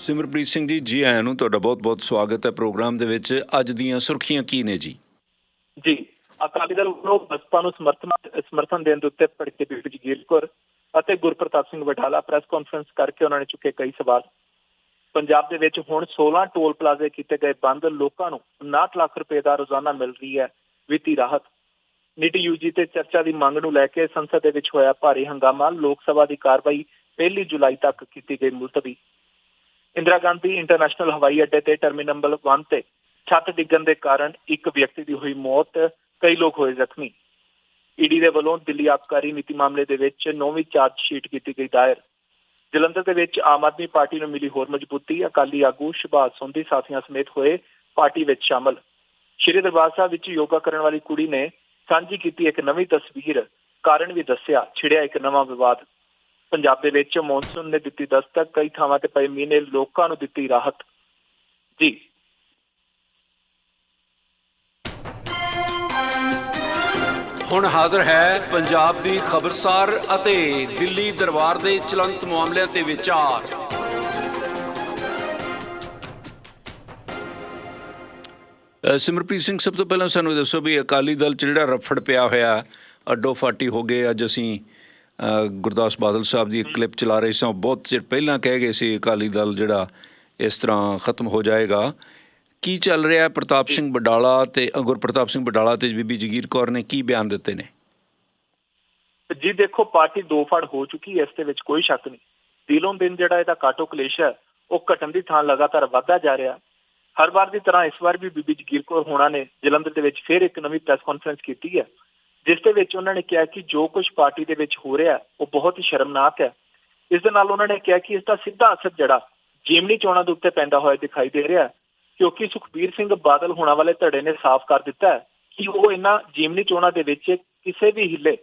ਸਿਮਰਪ੍ਰੀਤ ਸਿੰਘ ਜੀ ਜੀ ਆਇਆਂ ਨੂੰ ਤੁਹਾਡਾ ਬਹੁਤ-ਬਹੁਤ ਸਵਾਗਤ ਹੈ ਪ੍ਰੋਗਰਾਮ ਦੇ ਵਿੱਚ। ਅੱਜ ਦੀਆਂ ਸੁਰਖੀਆਂ ਕੀ ਨੇ ਜੀ? ਜੀ, ਅਕਾਲੀ ਦਲ ਵੱਲੋਂ ਬਸਪਾ ਨੂੰ ਸਮਰਥਨ ਸਮਰਥਨ ਦੇਣ ਦੇ ਉੱਤੇ ਭੜਕੇ ਬੀਬੀ ਜਗੀਰ ਕੌਰ ਅਤੇ ਗੁਰਪ੍ਰਤਾਪ ਸਿੰਘ ਵਡਾਲਾ ਪ੍ਰੈਸ ਕਾਨਫਰੰਸ ਕਰਕੇ ਉਹਨਾਂ ਨੇ ਚੁੱਕੇ ਕਈ ਸਵਾਲ। ਪੰਜਾਬ ਦੇ ਵਿੱਚ ਹੁਣ 16 ਟੋਲ ਪਲਾਜ਼ੇ ਕੀਤੇ ਗਏ ਬੰਦ ਲੋਕਾਂ ਨੂੰ 59 ਲੱਖ ਰੁਪਏ ਦਾ ਰੋਜ਼ਾਨਾ ਮਿਲ ਰਹੀ ਹੈ ਵਿੱਤੀ ਰਾਹਤ। ਨੀਟ ਯੂਜੀ ਤੇ ਚਰਚਾ ਦੀ ਮੰਗ ਨੂੰ ਲੈ ਕੇ ਸੰਸਦ ਦੇ ਵਿੱਚ ਹੋਇਆ ਭਾਰੀ ਹੰਗਾਮਾ। ਲੋਕ ਸਭਾ ਦੀ ਕਾਰਵਾਈ 1 ਜੁਲਾਈ ਤੱਕ ਕੀਤੀ ਗਈ ਮੁਲਤਵੀ। ਇੰਦਰਾ ਗਾਂਧੀ ਇੰਟਰਨੈਸ਼ਨਲ ਹਵਾਈ ਅੱਡੇ ਤੇ ਟਰਮੀਨਲ ਨੰਬਰ 1 ਤੇ ਛੱਤ ਡਿੱਗਣ ਦੇ ਕਾਰਨ ਇੱਕ ਵਿਅਕਤੀ ਦੀ ਹੋਈ ਮੌਤ, ਕਈ ਲੋਕ ਹੋਏ ਜ਼ਖਮੀ। ਈਡੀ ਦੇ ਵੱਲੋਂ ਦਿੱਲੀ ਆਬਕਾਰੀ ਨੀਤੀ ਮਾਮਲੇ ਦੇ ਵਿੱਚ ਨੌਵੀਂ ਚਾਰਜ ਸ਼ੀਟ ਕੀਤੀ ਗਈ ਦਾਇਰ। ਜਲੰਧਰ ਦੇ ਵਿੱਚ ਆਮ ਆਦਮੀ ਪਾਰਟੀ ਨੂੰ ਮਿਲੀ ਹੋਰ ਮਜ਼ਬੂਤੀ, ਅਕਾਲੀ ਆਗੂ ਸੁਭਾਸ਼ ਸੰਧੀ ਸਾਥੀਆਂ ਸਮੇਤ ਹੋਏ ਪਾਰਟੀ ਵਿੱਚ ਸ਼ਾਮਲ। ਸ਼੍ਰੀ ਦਰਬਾਰ ਸਾਹਿਬ ਵਿੱਚ ਯੋਗਾ ਕਰਨ ਵਾਲੀ ਕੁੜੀ ਨੇ ਸਾਂਝੀ ਕੀਤੀ ਇੱਕ ਨਵੀਂ ਤਸਵੀਰ, ਕਾਰਨ ਵੀ ਦੱਸਿਆ, ਛਿੜਿਆ ਇੱਕ ਨਵਾਂ ਵਿਵਾਦ। ਪੰਜਾਬ ਦੇ ਵਿੱਚ ਮੌਨਸੂਨ ਨੇ ਦਿੱਤੀ ਦਸਤਕ, ਕਈ ਥਾਵਾਂ ਤੇ ਪਏ ਮੀਂਹ ਨੇ ਲੋਕਾਂ ਨੂੰ ਦਿੱਤੀ ਰਾਹਤ। ਜੀ। ਹੁਣ ਹਾਜ਼ਰ ਹੈ ਪੰਜਾਬ ਦੀ ਖਬਰਸਾਰ ਅਤੇ ਦਿੱਲੀ ਦਰਬਾਰ ਦੇ ਚਲੰਤ ਮਾਮਲਿਆਂ ਤੇ ਵਿਚਾਰ। ਸਿਮਰਪ੍ਰੀਤ ਸਿੰਘ, ਸਭ ਤੋਂ ਪਹਿਲਾਂ ਸਾਨੂੰ ਦੱਸੋ ਵੀ ਅਕਾਲੀ ਦਲ ਚ ਜਿਹੜਾ ਰਫੜ ਪਿਆ ਹੋਇਆ ਅੱਡੋ ਫਾਟੀ ਹੋ ਗਏ, ਅੱਜ ਅਸੀਂ ਗੁਰਦਾਸ ਬਾਦਲ ਸਾਹਿਬ ਦੀ ਕਲਿੱਪ ਚਲਾ ਰਹੇ ਸਾਂ। ਬਹੁਤ ਚਿਰ ਪਹਿਲਾਂ ਕਹਿ ਗਏ ਸੀ ਅਕਾਲੀ ਦਲ ਜਿਹੜਾ ਇਸ ਤਰ੍ਹਾਂ ਖਤਮ ਹੋ ਜਾਏਗਾ। ਕੀ ਚੱਲ ਰਿਹਾ ਹੈ ਪ੍ਰਤਾਪ ਸਿੰਘ ਬਡਾਲਾ ਤੇ ਅ, ਗੁਰਪ੍ਰਤਾਪ ਸਿੰਘ ਬਡਾਲਾ ਤੇ ਬੀਬੀ ਜਗੀਰ ਕੌਰ ਨੇ ਕੀ ਬਿਆਨ ਦਿੱਤੇ ਨੇ? ਜੀ ਦੇਖੋ ਪਾਰਟੀ ਦੋ ਫੜ ਹੋ ਚੁੱਕੀ ਹੈ ਇਸ ਦੇ ਵਿੱਚ ਕੋਈ ਸ਼ੱਕ ਨਹੀਂ। ਦਿਲੋਂ ਦਿਨ ਜਿਹੜਾ ਇਹਦਾ ਕਾਟੋ ਕਲੇਸ਼ ਹੈ ਉਹ ਘਟਣ ਦੀ ਥਾਂ ਲਗਾਤਾਰ ਵਧਦਾ ਜਾ ਰਿਹਾ। ਹਰ ਵਾਰ ਦੀ ਤਰ੍ਹਾਂ ਇਸ ਵਾਰ ਵੀ ਬੀਬੀ ਜਗੀਰ ਕੌਰ ਹੋਣਾ ਨੇ ਜਲੰਧਰ ਦੇ ਵਿੱਚ ਫਿਰ ਇੱਕ ਨਵੀਂ ਪ੍ਰੈਸ ਕਾਨਫਰੰਸ ਕੀਤੀ ਹੈ। ਜਿਸ ਦੇ ਵਿੱਚ ਉਹਨਾਂ ਨੇ ਕਿਹਾ ਕਿ ਜੋ ਕੁਝ ਪਾਰਟੀ ਦੇ ਵਿੱਚ ਹੋ ਰਿਹਾ, ਉਹ ਬਹੁਤ ਹੀ ਸ਼ਰਮਨਾਕ ਹੈ। ਇਸ ਦੇ ਨਾਲ ਉਹਨਾਂ ਨੇ ਕਿਹਾ ਕਿ ਇਸ ਦਾ ਸਿੱਧਾ ਅਸਰ ਜਿਹੜਾ ਜੀਮਨੀ ਚੋਣਾਂ ਦੇ ਉੱਤੇ ਪੈਂਦਾ ਹੋਇਆ ਦਿਖਾਈ ਦੇ ਰਿਹਾ ਕਿਉਂਕਿ ਸੁਖਬੀਰ ਸਿੰਘ ਬਾਦਲ ਹੋਣਾ ਵਾਲੇ ਧੜੇ ਨੇ ਸਾਫ਼ ਕਰ ਦਿੱਤਾ ਹੈ ਕਿ ਉਹ ਇਹਨਾਂ ਜੀਮਨੀ ਚੋਣਾਂ ਦੇ ਵਿੱਚ ਕਿਸੇ ਵੀ ਹਿੱਲੇ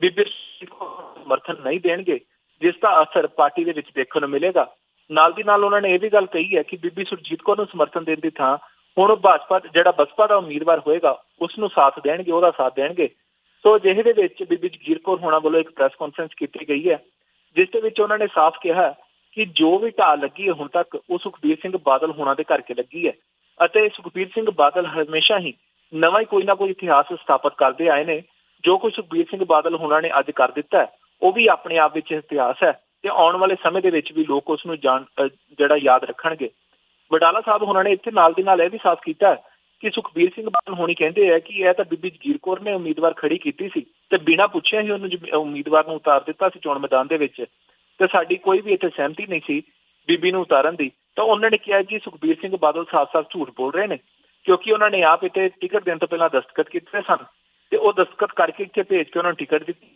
ਬੀਬੀ ਸੁਰਜੀਤ ਕੌਰ ਨੂੰ ਸਮਰਥਨ ਨਹੀਂ ਦੇਣਗੇ, ਜਿਸ ਦਾ ਅਸਰ ਪਾਰਟੀ ਦੇ ਵਿੱਚ ਦੇਖਣ ਨੂੰ ਮਿਲੇਗਾ। ਨਾਲ ਦੀ ਨਾਲ ਉਹਨਾਂ ਨੇ ਇਹ ਵੀ ਗੱਲ ਕਹੀ ਹੈ ਕਿ ਬੀਬੀ ਸੁਰਜੀਤ ਕੌਰ ਨੂੰ ਸਮਰਥਨ ਦੇਣ ਦੀ ਥਾਂ, ਹੁਣ ਉਹ ਭਾਜਪਾ ਜਿਹੜਾ ਬਸਪਾ ਦਾ ਉਮੀਦਵਾਰ ਹੋਏਗਾ ਉਸ ਨੂੰ ਸਾਥ ਦੇਣਗੇ, ਉਹਦਾ ਸਾਥ ਦੇਣਗੇ। ਸੋ ਅਜਿਹੇ ਦੇ ਵਿੱਚ ਬੀਬੀ ਜਗੀਰ ਕੌਰ ਹੋਣਾ ਵੱਲੋਂ ਇੱਕ ਪ੍ਰੈਸ ਕਾਨਫਰੰਸ ਕੀਤੀ ਗਈ ਹੈ ਜਿਸ ਦੇ ਵਿੱਚ ਉਹਨਾਂ ਨੇ ਸਾਫ਼ ਕਿਹਾ ਕਿ ਜੋ ਵੀ ਢਾਲ ਲੱਗੀ ਹੈ ਹੁਣ ਤੱਕ ਉਹ ਸੁਖਬੀਰ ਸਿੰਘ ਬਾਦਲ ਹੋਣਾ ਦੇ ਕਰਕੇ ਲੱਗੀ ਹੈ ਅਤੇ ਸੁਖਬੀਰ ਸਿੰਘ ਬਾਦਲ ਹਮੇਸ਼ਾ ਹੀ ਨਵਾਂ ਹੀ ਕੋਈ ਨਾ ਕੋਈ ਇਤਿਹਾਸ ਸਥਾਪਿਤ ਕਰਦੇ ਆਏ ਨੇ ਜੋ ਕੁਝ ਸੁਖਬੀਰ ਸਿੰਘ ਬਾਦਲ ਹੋਣਾ ਨੇ ਅੱਜ ਕਰ ਦਿੱਤਾ ਹੈ, ਉਹ ਵੀ ਆਪਣੇ ਆਪ ਵਿੱਚ ਇਤਿਹਾਸ ਹੈ ਤੇ ਆਉਣ ਵਾਲੇ ਸਮੇਂ ਦੇ ਵਿੱਚ ਵੀ ਲੋਕ ਉਸ ਨੂੰ ਜਾਣ ਜਿਹੜਾ ਯਾਦ ਰੱਖਣਗੇ। ਵਡਾਲਾ ਸਾਹਿਬ ਹੋਣਾ ਨੇ ਇੱਥੇ ਨਾਲ ਦੀ ਨਾਲ ਇਹ ਵੀ ਸਾਫ਼ ਕੀਤਾ ਹੈ ਕਿ ਸੁਖਬੀਰ ਸਿੰਘ ਬਾਦਲ ਹੋਣੀ ਕਹਿੰਦੇ ਆ ਕਿ ਇਹ ਤਾਂ ਬੀਬੀ ਜਗੀਰ ਕੌਰ ਨੇ ਉਮੀਦਵਾਰ ਖੜੀ ਕੀਤੀ ਸੀ ਤੇ ਬਿਨਾਂ ਪੁੱਛਿਆ ਹੀ ਉਹਨੂੰ ਉਮੀਦਵਾਰ ਨੂੰ ਉਤਾਰ ਦਿੱਤਾ ਸੀ ਚੋਣ ਮੈਦਾਨ ਦੇ ਵਿੱਚ ਤੇ ਸਾਡੀ ਕੋਈ ਵੀ ਇੱਥੇ ਸਹਿਮਤੀ ਨਹੀਂ ਸੀ ਬੀਬੀ ਨੂੰ ਉਤਾਰਨ ਦੀ। ਤਾਂ ਉਹਨਾਂ ਨੇ ਕਿਹਾ ਕਿ ਸੁਖਬੀਰ ਸਿੰਘ ਬਾਦਲ ਸਾਫ਼-ਸਾਫ਼ ਝੂਠ ਬੋਲ ਰਹੇ ਨੇ ਕਿਉਂਕਿ ਉਹਨਾਂ ਨੇ ਆਪ ਇੱਥੇ ਟਿਕਟ ਦੇਣ ਤੋਂ ਪਹਿਲਾਂ ਦਸਤਖਤ ਕੀਤੇ ਸਨ ਤੇ ਉਹ ਦਸਤਖਤ ਕਰਕੇ ਇੱਥੇ ਭੇਜ ਕੇ ਉਹਨਾਂ ਨੂੰ ਟਿਕਟ ਦਿੱਤੀ।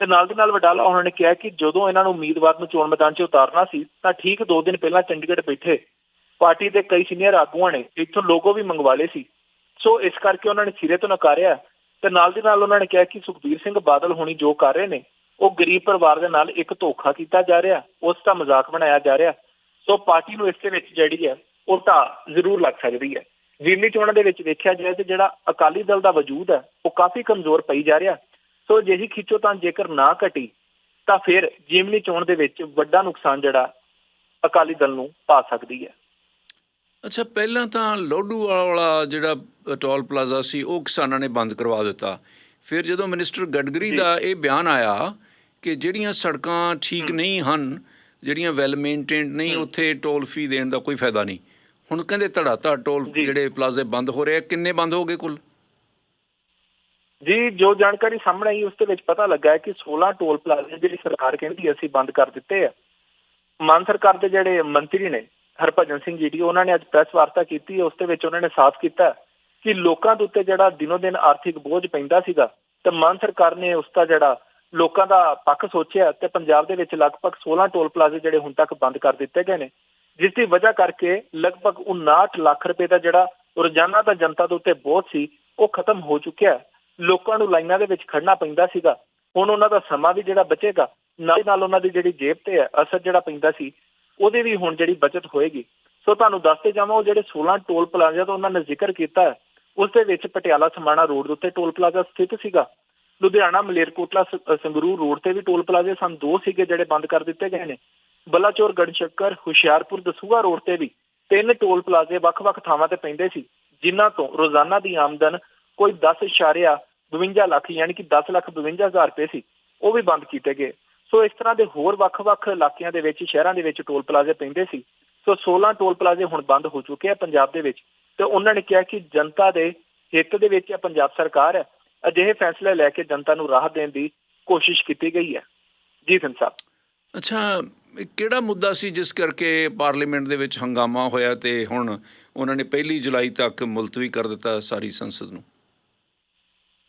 ਤੇ ਨਾਲ ਦੀ ਨਾਲ ਵਡਾਲਾ ਉਹਨਾਂ ਨੇ ਕਿਹਾ ਕਿ ਜਦੋਂ ਇਹਨਾਂ ਨੂੰ ਉਮੀਦਵਾਰ ਨੂੰ ਚੋਣ ਮੈਦਾਨ 'ਚ ਉਤਾਰਨਾ ਸੀ ਤਾਂ ਠੀਕ 2 ਦਿਨ ਪਹਿਲਾਂ ਚੰਡੀਗੜ੍ਹ ਬੈਠੇ ਪਾਰਟੀ ਦੇ ਕਈ ਸੀਨੀਅਰ ਆਗੂਆਂ ਨੇ ਇੱਥੋਂ ਲੋਗੋ ਵੀ ਮੰਗਵਾ ਲਏ ਸੀ। ਸੋ ਇਸ ਕਰਕੇ ਉਹਨਾਂ ਨੇ ਸਿਰੇ ਤੋਂ ਨਕਾਰਿਆ ਤੇ ਨਾਲ ਦੀ ਨਾਲ ਉਹਨਾਂ ਨੇ ਕਿਹਾ ਕਿ ਸੁਖਬੀਰ ਸਿੰਘ ਬਾਦਲ ਹੁਣੀ ਜੋ ਕਰ ਰਹੇ ਨੇ, ਉਹ ਗਰੀਬ ਪਰਿਵਾਰ ਦੇ ਨਾਲ ਇੱਕ ਧੋਖਾ ਕੀਤਾ ਜਾ ਰਿਹਾ, ਉਸ ਦਾ ਮਜ਼ਾਕ ਬਣਾਇਆ ਜਾ ਰਿਹਾ। ਸੋ ਪਾਰਟੀ ਨੂੰ ਇਸ ਦੇ ਵਿੱਚ ਜਿਹੜੀ ਹੈ ਉਹ ਤਾਂ ਜ਼ਰੂਰ ਲੱਗ ਸਕਦੀ ਹੈ। ਜ਼ਿਮਨੀ ਚੋਣਾਂ ਦੇ ਵਿੱਚ ਦੇਖਿਆ ਜਾਏ ਤੇ ਜਿਹੜਾ ਅਕਾਲੀ ਦਲ ਦਾ ਵਜੂਦ ਹੈ, ਉਹ ਕਾਫੀ ਕਮਜ਼ੋਰ ਪਈ ਜਾ ਰਿਹਾ। ਸੋ ਜਿਹੀ ਖਿੱਚੋ ਤਾਂ ਜੇਕਰ ਨਾ ਘਟੀ, ਤਾਂ ਫਿਰ ਜ਼ਿਮਨੀ ਚੋਣ ਦੇ ਵਿੱਚ ਵੱਡਾ ਨੁਕਸਾਨ ਜਿਹੜਾ ਅਕਾਲੀ ਦਲ ਨੂੰ ਪਾ ਸਕਦੀ ਹੈ। ਅੱਛਾ ਪਹਿਲਾਂ ਤਾਂ ਲੋਡੂ ਵਾਲਾ ਜਿਹੜਾ ਟੋਲ ਪਲਾਜ਼ਾ ਸੀ ਉਹ ਕਿਸਾਨਾਂ ਨੇ ਬੰਦ ਕਰਵਾ ਦਿੱਤਾ। ਫਿਰ ਜਦੋਂ ਮਿਨਿਸਟਰ ਗਡਕਰੀ ਦਾ ਇਹ ਬਿਆਨ ਆਇਆ ਕਿ ਜਿਹੜੀਆਂ ਸੜਕਾਂ ਠੀਕ ਨਹੀਂ ਹਨ ਜਿਹੜੀਆਂ ਵੈਲ ਮੇਨਟੇਨਡ ਨਹੀਂ ਉੱਥੇ ਟੋਲ ਫੀ ਦੇਣ ਦਾ ਕੋਈ ਫਾਇਦਾ ਨਹੀਂ। ਹੁਣ ਕਹਿੰਦੇ ਧੜਾ ਧੜ ਟੋਲ। ਜਿਹੜੇ ਪਲਾਜ਼ੇ ਬੰਦ ਹੋ ਰਹੇ ਆ ਕਿੰਨੇ ਬੰਦ ਹੋ ਗਏ ਕੁੱਲ? ਜੀ ਜੋ ਜਾਣਕਾਰੀ ਸਾਹਮਣੇ ਆਈ ਉਸ ਦੇ ਵਿੱਚ ਪਤਾ ਲੱਗਾ ਹੈ ਕਿ 16 ਟੋਲ ਪਲਾਜ਼ੇ ਜਿਹੜੀ ਸਰਕਾਰ ਕਹਿੰਦੀ ਅਸੀਂ ਬੰਦ ਕਰ ਦਿੱਤੇ ਆ। ਮਾਨ ਸਰਕਾਰ ਦੇ ਜਿਹੜੇ ਮੰਤਰੀ ਨੇ ਹਰਭਜਨ ਸਿੰਘ ਜੀਡੀ ਉਹਨਾਂ ਨੇ ਅੱਜ ਪ੍ਰੈਸ ਵਾਰਤਾ ਕੀਤੀ ਹੈ ਉਸ ਦੇ ਵਿੱਚ ਉਹਨਾਂ ਨੇ ਸਾਫ਼ ਕੀਤਾ ਕਿ ਲੋਕਾਂ ਦੇ ਉੱਤੇ ਜਿਹੜਾ ਦਿਨੋ ਦਿਨ ਆਰਥਿਕ ਬੋਝ ਪੈਂਦਾ ਸੀਗਾ ਤੇ ਮਾਨ ਸਰਕਾਰ ਨੇ ਉਸ ਦਾ ਜਿਹੜਾ ਲੋਕਾਂ ਦਾ ਪੱਖ ਸੋਚਿਆ ਤੇ ਪੰਜਾਬ ਦੇ ਵਿੱਚ ਲਗਭਗ 16 ਟੋਲ ਪਲਾਜ਼ੇ ਜਿਹੜੇ ਹੁਣ ਤੱਕ ਬੰਦ ਕਰ ਦਿੱਤੇ ਗਏ ਨੇ, ਜਿਸ ਦੀ ਵਜ੍ਹਾ ਕਰਕੇ ਲਗਭਗ 59 ਲੱਖ ਰੁਪਏ ਦਾ ਜਿਹੜਾ ਰੋਜ਼ਾਨਾ ਦਾ ਜਨਤਾ ਦੇ ਉੱਤੇ ਬੋਝ ਸੀ, ਉਹ ਖਤਮ ਹੋ ਚੁੱਕਿਆ ਲੋਕਾਂ ਨੂੰ ਲਾਈਨਾਂ ਦੇ ਵਿੱਚ ਖੜਨਾ ਪੈਂਦਾ ਸੀਗਾ। ਹੁਣ ਉਹਨਾਂ ਦਾ ਸਮਾਂ ਵੀ ਜਿਹੜਾ ਬਚੇਗਾ, ਨਾਲ ਨਾਲ ਉਹਨਾਂ ਦੀ ਜਿਹੜੀ ਜੇਬ ਤੇ ਹੈ, ਅਸਰ ਜਿਹੜਾ ਪੈਂਦਾ ਸੀ ਉਹਦੇ ਵੀ ਹੁਣ ਜਿਹੜੀ ਬਚਤ ਹੋਏਗੀ, ਸੋ ਤੁਹਾਨੂੰ ਦੱਸਦੇ ਜਾਵਾਂ, ਉਹ ਜਿਹੜੇ 16 ਟੋਲ ਪਲਾਜ਼ਾ ਤੋਂ ਉਹਨਾਂ ਨੇ ਜ਼ਿਕਰ ਕੀਤਾ ਹੈ, ਉਸ ਦੇ ਵਿੱਚ ਪਟਿਆਲਾ ਸਮਾਣਾ ਰੋਡ ਦੇ ਉੱਤੇ ਟੋਲ ਪਲਾਜ਼ਾ ਸਥਿਤ ਸੀਗਾ। ਲੁਧਿਆਣਾ ਮਲੇਰਕੋਟਲਾ ਸੰਗਰੂਰ ਰੋਡ ਤੇ ਵੀ ਟੋਲ ਪਲਾਜ਼ੇ ਸਨ, ਦੋ ਸੀਗੇ ਜਿਹੜੇ ਬੰਦ ਕਰ ਦਿੱਤੇ ਗਏ ਨੇ। ਬਲਾਚੌਰ, ਗੜਸ਼ੱਕਰ, ਹੁਸ਼ਿਆਰਪੁਰ, ਦਸੂਹਾ ਰੋਡ ਤੇ ਵੀ ਤਿੰਨ ਟੋਲ ਪਲਾਜ਼ੇ ਵੱਖ-ਵੱਖ ਥਾਵਾਂ ਤੇ ਪੈਂਦੇ ਸੀ, ਜਿਨ੍ਹਾਂ ਤੋਂ ਰੋਜ਼ਾਨਾ ਦੀ ਆਮਦਨ ਕੋਈ 10.52 ਲੱਖ, ਯਾਨੀ ਕਿ 10 ਲੱਖ 52 ਹਜ਼ਾਰ ਰੁਪਏ ਸੀ, ਉਹ ਵੀ ਬੰਦ ਕੀਤੇ ਗਏ। ਸੋ ਇਸ ਤਰ੍ਹਾਂ ਦੇ ਹੋਰ ਵੱਖ-ਵੱਖ ਇਲਾਕਿਆਂ ਦੇ ਵਿੱਚ, ਸ਼ਹਿਰਾਂ ਦੇ ਵਿੱਚ ਟੋਲ ਪਲਾਜ਼ੇ ਪੈਂਦੇ ਸੀ। ਸੋ 16 ਟੋਲ ਪਲਾਜ਼ੇ ਹੁਣ ਬੰਦ ਹੋ ਚੁੱਕੇ ਆ ਪੰਜਾਬ ਦੇ ਵਿੱਚ। ਤੇ ਉਹਨਾਂ ਨੇ ਕਿਹਾ ਕਿ ਜਨਤਾ ਦੇ ਹਿੱਤ ਦੇ ਵਿੱਚ ਪੰਜਾਬ ਸਰਕਾਰ ਹੈ। ਅਜਿਹੇ ਫੈਸਲੇ ਲੈ ਕੇ ਜਨਤਾ ਨੂੰ ਰਾਹਤ ਦੇਣ ਦੀ ਕੋਸ਼ਿਸ਼ ਕੀਤੀ ਗਈ ਹੈ। ਜੀ ਸਿੰਘ ਸਾਹਿਬ। ਅੱਛਾ ਕਿਹੜਾ ਮੁੱਦਾ ਸੀ ਜਿਸ ਕਰਕੇ ਪਾਰਲੀਮੈਂਟ ਦੇ ਵਿੱਚ ਹੰਗਾਮਾ ਹੋਇਆ ਤੇ ਹੁਣ ਉਹਨਾਂ ਨੇ ਪਹਿਲੀ ਜੁਲਾਈ ਤੱਕ ਮੁਲਤਵੀ ਕਰ ਦਿੱਤਾ ਸਾਰੀ ਸੰਸਦ ਨੂੰ?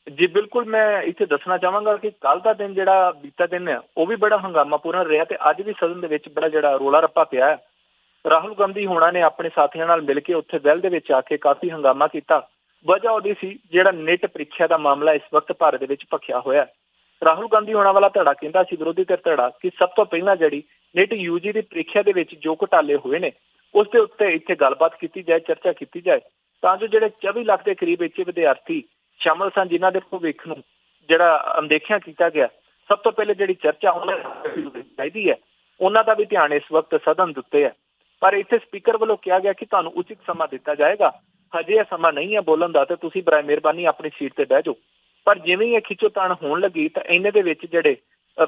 ਜੀ, ਬਿਲਕੁਲ ਮੈਂ ਇੱਥੇ ਦੱਸਣਾ ਚਾਹਾਂਗਾ ਕਿ ਕੱਲ ਦਾ ਦਿਨ ਜਿਹੜਾ ਬੀਤਾ ਦਿਨ ਹੈ, ਉਹ ਵੀ ਬੜਾ ਹੰਗਾਮਾਪੂਰਨ ਰਿਹਾ ਤੇ ਅੱਜ ਵੀ ਸਦਨ ਦੇ ਵਿੱਚ ਬੜਾ ਜਿਹੜਾ ਰੋਲਾ ਰੱਪਾ ਪਿਆ ਹੈ। ਰਾਹੁਲ ਗਾਂਧੀ ਹੋਣਾ ਨੇ ਆਪਣੇ ਸਾਥੀਆਂ ਨਾਲ ਮਿਲ ਕੇ ਉੱਥੇ ਵੈਲ ਦੇ ਵਿੱਚ ਆ ਕੇ ਕਾਫੀ ਹੰਗਾਮਾ ਕੀਤਾ। ਵਜ੍ਹਾ ਉਹਦੀ ਸੀ ਜਿਹੜਾ ਨਿਟ ਪ੍ਰੀਖਿਆ ਦਾ ਮਾਮਲਾ ਇਸ ਵਕਤ ਭਾਰਤ ਦੇ ਵਿੱਚ ਭਖਿਆ ਹੋਇਆ ਰਾਹੁਲ ਗਾਂਧੀ ਹੋਣਾ ਵਾਲਾ ਧੜਾ ਕਹਿੰਦਾ ਸੀ ਵਿਰੋਧੀ ਧਿਰ ਧੜਾ ਕਿ ਸਭ ਤੋਂ ਪਹਿਲਾਂ ਜਿਹੜੀ ਨਿਟ ਯੂਜੀ ਦੀ ਪ੍ਰੀਖਿਆ ਦੇ ਵਿੱਚ ਜੋ ਘੁਟਾਲੇ ਹੋਏ ਨੇ, ਉਸ ਦੇ ਉੱਤੇ ਇੱਥੇ ਗੱਲਬਾਤ ਕੀਤੀ ਜਾਏ, ਚਰਚਾ ਕੀਤੀ ਜਾਏ, ਤਾਂ ਜੋ ਜਿਹੜੇ 24 ਲੱਖ ਦੇ ਕਰੀਬ ਇੱਥੇ ਵਿਦਿਆਰਥੀ ਸ਼ਾਮਲ ਸਨ ਜਿਨ੍ਹਾਂ ਦੇ ਭਵਿੱਖ ਨੂੰ ਜਿਹੜਾ ਅਣਦੇਖਿਆ ਕੀਤਾ ਗਿਆ ਸਭ ਤੋਂ ਪਹਿਲੇ ਜਿਹੜੀ ਚਰਚਾ ਉਹਨਾਂ ਚਾਹੀਦੀ ਹੈ ਉਹਨਾਂ ਦਾ ਵੀ ਧਿਆਨ ਇਸ ਵਕਤ ਸਦਨ ਦੇ ਉੱਤੇ ਹੈ। ਪਰ ਇੱਥੇ ਸਪੀਕਰ ਵੱਲੋਂ ਕਿਹਾ ਗਿਆ ਕਿ ਤੁਹਾਨੂੰ ਉਚਿਤ ਸਮਾਂ ਦਿੱਤਾ ਜਾਏਗਾ। ਹਜੇ ਇਹ ਸਮਾਂ ਨਹੀਂ ਹੈ ਬੋਲਣ ਦਾ ਤੇ ਤੁਸੀਂ ਬਰਾਏ ਮਿਹਰਬਾਨੀ ਆਪਣੀ ਸੀਟ ਤੇ ਬਹਿ ਜਾਓ। ਪਰ ਜਿਵੇਂ ਹੀ ਇਹ ਖਿੱਚੋਤਾਣ ਹੋਣ ਲੱਗੀ ਤਾਂ ਇਹਨੇ ਦੇ ਵਿੱਚ ਜਿਹੜੇ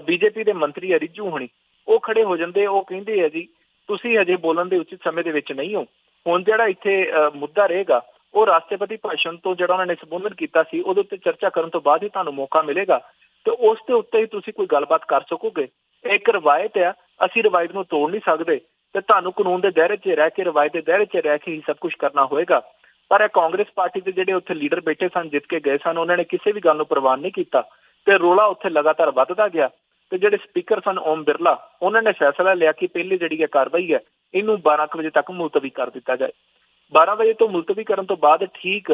ਬੀਜੇਪੀ ਦੇ ਮੰਤਰੀ ਆ ਰਿੱਜੂ ਹੋਣੀ ਉਹ ਖੜੇ ਹੋ ਜਾਂਦੇ ਉਹ ਕਹਿੰਦੇ ਆ ਜੀ ਤੁਸੀਂ ਹਜੇ ਬੋਲਣ ਦੇ ਉਚਿਤ ਸਮੇਂ ਦੇ ਵਿੱਚ ਨਹੀਂ ਹੋ। ਹੁਣ ਜਿਹੜਾ ਇੱਥੇ ਅ, ਮੁੱਦਾ ਰਹੇਗਾ ਉਹ ਰਾਸ਼ਟਰਪਤੀ ਭਾਸ਼ਣ ਤੋਂ ਜਿਹੜਾ ਉਹਨਾਂ ਨੇ ਸੰਬੋਧਨ ਕੀਤਾ ਸੀ, ਉਹਦੇ ਉੱਤੇ ਚਰਚਾ ਕਰਨ ਤੋਂ ਬਾਅਦ ਹੀ ਤੁਹਾਨੂੰ ਮੌਕਾ ਮਿਲੇਗਾ। ਤੇ ਉਸ ਦੇ ਉੱਤੇ ਹੀ ਤੁਸੀਂ ਕੋਈ ਗੱਲਬਾਤ ਕਰ ਸਕੋਗੇ। ਇਹ ਇੱਕ ਰਵਾਇਤ ਹੈ ਅਸੀਂ ਰਵਾਇਤ ਨੂੰ ਤੋੜ ਨਹੀਂ ਸਕਦੇ। ਤੇ ਤੁਹਾਨੂੰ ਕਾਨੂੰਨ ਦੇ ਦਾਇਰੇ 'ਚ ਰਹਿ ਕੇ, ਰਵਾਇਤ ਦੇ ਦਾਇਰੇ 'ਚ ਰਹਿ ਕੇ ਹੀ ਸਭ ਕੁਝ ਕਰਨਾ ਹੋਏਗਾ। ਪਰ ਇਹ ਕਾਂਗਰਸ ਪਾਰਟੀ ਦੇ ਜਿਹੜੇ ਉੱਥੇ ਲੀਡਰ ਬੈਠੇ ਸਨ, ਜਿੱਤ ਕੇ ਗਏ ਸਨ, ਉਹਨਾਂ ਨੇ ਕਿਸੇ ਵੀ ਗੱਲ ਨੂੰ ਪ੍ਰਵਾਨ ਨਹੀਂ ਕੀਤਾ। ਤੇ ਰੋਲਾ ਉੱਥੇ ਲਗਾਤਾਰ ਵੱਧਦਾ ਗਿਆ। ਤੇ ਜਿਹੜੇ ਸਪੀਕਰ ਸਨ, ਓਮ ਬਿਰਲਾ, ਉਹਨਾਂ ਨੇ ਫੈਸਲਾ ਲਿਆ ਕਿ ਪਹਿਲੀ ਜਿਹੜੀ ਇਹ ਕਾਰਵਾਈ ਹੈ, ਇਹਨੂੰ 12 ਕੁ ਵਜੇ ਤੱਕ ਮੁਲਤਵੀ ਕਰ ਦਿੱਤਾ ਜਾਏ। 12 ਵਜੇ ਤੋਂ ਮੁਲਤਵੀ ਕਰਨ ਤੋਂ ਬਾਅਦ ਠੀਕ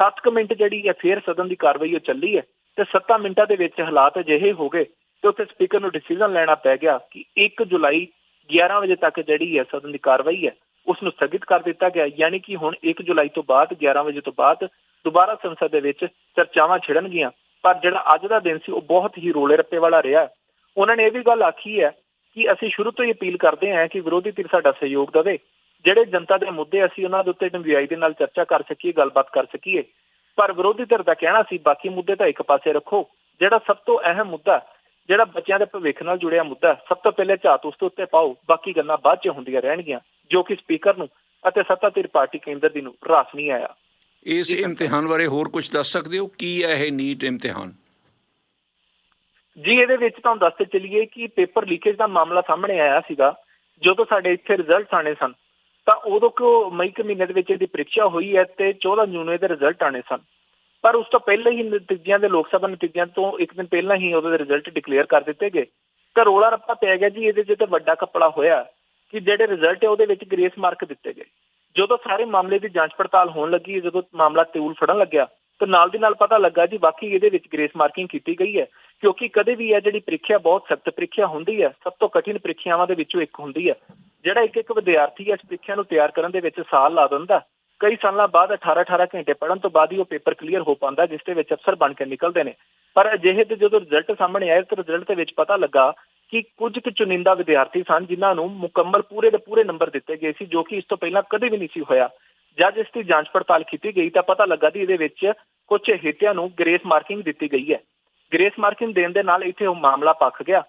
7 ਮਿੰਟ ਜਿਹੜੀ ਹੈ ਫੇਰ ਸਦਨ ਦੀ ਕਾਰਵਾਈ ਉਹ ਚੱਲੀ ਹੈ ਤੇ 7 ਮਿੰਟਾਂ ਦੇ ਵਿੱਚ ਹਾਲਾਤ ਅਜਿਹੇ ਹੋ ਗਏ ਤੇ ਉੱਥੇ ਸਪੀਕਰ ਨੂੰ ਡਿਸੀਜਨ ਲੈਣਾ ਪੈ ਗਿਆ ਕਿ 1 ਜੁਲਾਈ 11 ਵਜੇ ਤੱਕ ਜਿਹੜੀ ਹੈ ਸਦਨ ਦੀ ਕਾਰਵਾਈ ਹੈ ਉਸ ਨੂੰ ਸਥਗਿਤ ਕਰ ਦਿੱਤਾ ਗਿਆ, ਯਾਨੀ ਕਿ ਹੁਣ 1 ਜੁਲਾਈ ਤੋਂ ਬਾਅਦ 11 ਵਜੇ ਤੋਂ ਬਾਅਦ ਦੁਬਾਰਾ ਸੰਸਦ ਦੇ ਵਿੱਚ ਚਰਚਾਵਾਂ ਛਿੜਨਗੀਆਂ। ਪਰ ਜਿਹੜਾ ਅੱਜ ਦਾ ਦਿਨ ਸੀ, ਉਹ ਬਹੁਤ ਹੀ ਰੋਲੇ ਰੱਪੇ ਵਾਲਾ ਰਿਹਾ ਉਹਨਾਂ ਨੇ ਇਹ ਵੀ ਗੱਲ ਆਖੀ ਹੈ ਕਿ ਅਸੀਂ ਸ਼ੁਰੂ ਤੋਂ ਹੀ ਅਪੀਲ ਕਰਦੇ ਹਾਂ ਕਿ ਵਿਰੋਧੀ ਧਿਰ ਸਾਡਾ ਸਹਿਯੋਗ ਦੇਵੇ। ਜਿਹੜੇ ਜਨਤਾ ਦੇ ਮੁੱਦੇ ਅਸੀਂ ਉਹਨਾਂ ਦੇ ਉੱਤੇ ਡੰਗਿਆਈ ਦੇ ਨਾਲ ਚਰਚਾ ਕਰ ਸਕੀਏ ਗੱਲਬਾਤ ਕਰ ਸਕੀਏ ਪਰ ਵਿਰੋਧੀ ਧਿਰ ਦਾ ਕਹਿਣਾ ਸੀ ਬਾਕੀ ਮੁੱਦੇ ਤਾਂ ਇੱਕ ਪਾਸੇ ਰੱਖੋ। ਜਿਹੜਾ ਸਭ ਤੋਂ ਅਹਿਮ ਮੁੱਦਾ ਜਿਹੜਾ ਬੱਚਿਆਂ ਦੇ ਭਵਿੱਖ ਨਾਲ ਜੁੜਿਆ ਮੁੱਦਾ ਸਭ ਤੋਂ ਪਹਿਲੇ ਝਾਤ ਉਸ ਦੇ ਉੱਤੇ ਪਾਓ ਬਾਕੀ ਗੱਲਾਂ ਬਾਅਦ 'ਚ ਹੁੰਦੀਆਂ ਰਹਿਣਗੀਆਂ ਜੋ ਕਿ ਸਪੀਕਰ ਨੂੰ ਅਤੇ ਸੱਤਾਧਿਰ ਪਾਰਟੀ ਕੇਂਦਰ ਦੀ ਨੂੰ ਰਾਸ ਨਹੀਂ ਆਇਆ। ਇਸ ਇਮਤਿਹਾਨ ਬਾਰੇ ਹੋਰ ਕੁਝ ਦੱਸ ਸਕਦੇ ਹੋ? ਕੀ ਹੈ ਇਹ ਨੀਟ ਇਮਤਿਹਾਨ? ਜੀ ਇਹਦੇ ਵਿੱਚ ਤੁਹਾਨੂੰ ਦੱਸਦੇ ਚੱਲੀਏ ਕਿ ਪੇਪਰ ਲੀਕੇਜ ਦਾ ਮਾਮਲਾ ਸਾਹਮਣੇ ਆਇਆ ਸੀਗਾ ਜਦੋਂ ਸਾਡੇ ਇੱਥੇ ਰਿਜ਼ਲਟ ਆਣੇ ਸਨ। ਤਾਂ ਉਦੋਂ ਕੋ ਮਈ ਕੇ ਮਹੀਨੇ ਦੇ ਵਿੱਚ ਇਹਦੀ ਪ੍ਰੀਖਿਆ ਹੋਈ ਹੈ ਤੇ 14 ਜੂਨ ਨੂੰ ਇਹਦੇ ਰਿਜ਼ਲਟ ਆਣੇ ਸਨ। ਪਰ ਉਸ ਤੋਂ ਪਹਿਲਾਂ ਹੀ ਨਤੀਜਿਆਂ ਦੇ ਲੋਕ ਸਭਾ ਨਤੀਜਿਆਂ ਤੋਂ ਇੱਕ ਦਿਨ ਪਹਿਲਾਂ ਹੀ ਉਹਦੇ ਰਿਜ਼ਲਟ ਡਿਕਲੇਅਰ ਕਰ ਦਿੱਤੇ ਗਏ। ਤਾਂ ਰੋਲਾ ਰੱਪਾ ਪੈ ਗਿਆ ਜੀ, ਇਹਦੇ 'ਚ ਵੱਡਾ ਕੱਪੜਾ ਹੋਇਆ ਕਿ ਜਿਹੜੇ ਰਿਜ਼ਲਟ ਹੈ ਉਹਦੇ ਵਿੱਚ ਗ੍ਰੇਸ ਮਾਰਕ ਦਿੱਤੇ ਗਏ। ਜਦੋਂ ਸਾਰੇ ਮਾਮਲੇ ਦੀ ਜਾਂਚ ਪੜਤਾਲ ਹੋਣ ਲੱਗੀ, ਜਦੋਂ ਮਾਮਲਾ ਤੇੂਲ ਫੜਨ ਲੱਗਿਆ, ਤਾਂ ਨਾਲ ਦੀ ਨਾਲ ਪਤਾ ਲੱਗਾ ਜੀ ਬਾਕੀ ਇਹਦੇ ਵਿੱਚ ਗ੍ਰੇਸ ਮਾਰਕਿੰਗ ਕੀਤੀ ਗਈ ਹੈ। ਕਿਉਂਕਿ ਕਦੇ ਵੀ ਇਹ ਜਿਹੜੀ ਪ੍ਰੀਖਿਆ, ਬਹੁਤ ਸਖਤ ਪ੍ਰੀਖਿਆ ਹੁੰਦੀ ਹੈ, ਸਭ ਤੋਂ ਕਠਿਨ ਪ੍ਰੀਖਿਆਵਾਂ ਦੇ ਵਿੱਚੋਂ ਇੱਕ ਹੁੰਦੀ ਹੈ। ਜਿਹੜਾ ਇੱਕ ਇੱਕ ਵਿਦਿਆਰਥੀ ਇਸ ਪ੍ਰੀਖਿਆ ਨੂੰ ਤਿਆਰ ਕਰਨ ਦੇ ਵਿੱਚ ਸਾਲ ਲਾ ਦਿੰਦਾ, ਕਈ ਸਾਲਾਂ ਬਾਅਦ 18-18 ਘੰਟੇ ਪੜ੍ਹਨ ਤੋਂ ਬਾਅਦ ਹੀ ਉਹ ਪੇਪਰ ਕਲੀਅਰ ਹੋ ਪਾਉਂਦਾ, ਜਿਸ ਦੇ ਵਿੱਚ ਅਫਸਰ ਬਣ ਕੇ ਨਿਕਲਦੇ ਨੇ। ਪਰ ਅਜਿਹੇ ਤੇ ਜਦੋਂ ਰਿਜ਼ਲਟ ਸਾਹਮਣੇ ਆਏ, ਤਾਂ ਰਿਜ਼ਲਟ ਦੇ ਵਿੱਚ ਪਤਾ ਲੱਗਾ ਕਿ ਕੁਝ ਕੁ ਚੁਣਿੰਦਾ ਵਿਦਿਆਰਥੀ ਸਨ, ਜਿਨ੍ਹਾਂ ਨੂੰ ਮੁਕੰਮਲ ਪੂਰੇ ਦੇ ਪੂਰੇ ਨੰਬਰ ਦਿੱਤੇ ਗਏ ਸੀ, ਜੋ ਕਿ ਇਸ ਤੋਂ ਪਹਿਲਾਂ ਕਦੇ ਵੀ ਨਹੀਂ ਸੀ ਹੋਇਆ। ਜਦ ਇਸ ਦੀ ਜਾਂਚ ਪੜਤਾਲ ਕੀਤੀ ਗਈ, ਤਾਂ ਪਤਾ ਲੱਗਾ ਕਿ ਇਹਦੇ ਵਿੱਚ ਕੁਝ ਹਿੱਤਿਆਂ ਨੂੰ ਗ੍ਰੇਸ ਮਾਰਕਿੰਗ ਦਿੱਤੀ ਗਈ ਹੈ। ਗ੍ਰੇਸ ਮਾਰਕਿੰਗ ਦੇਣ ਦੇ ਨਾਲ ਇੱਥੇ ਉਹ ਮਾਮਲਾ ਪੱਕ ਗਿਆ,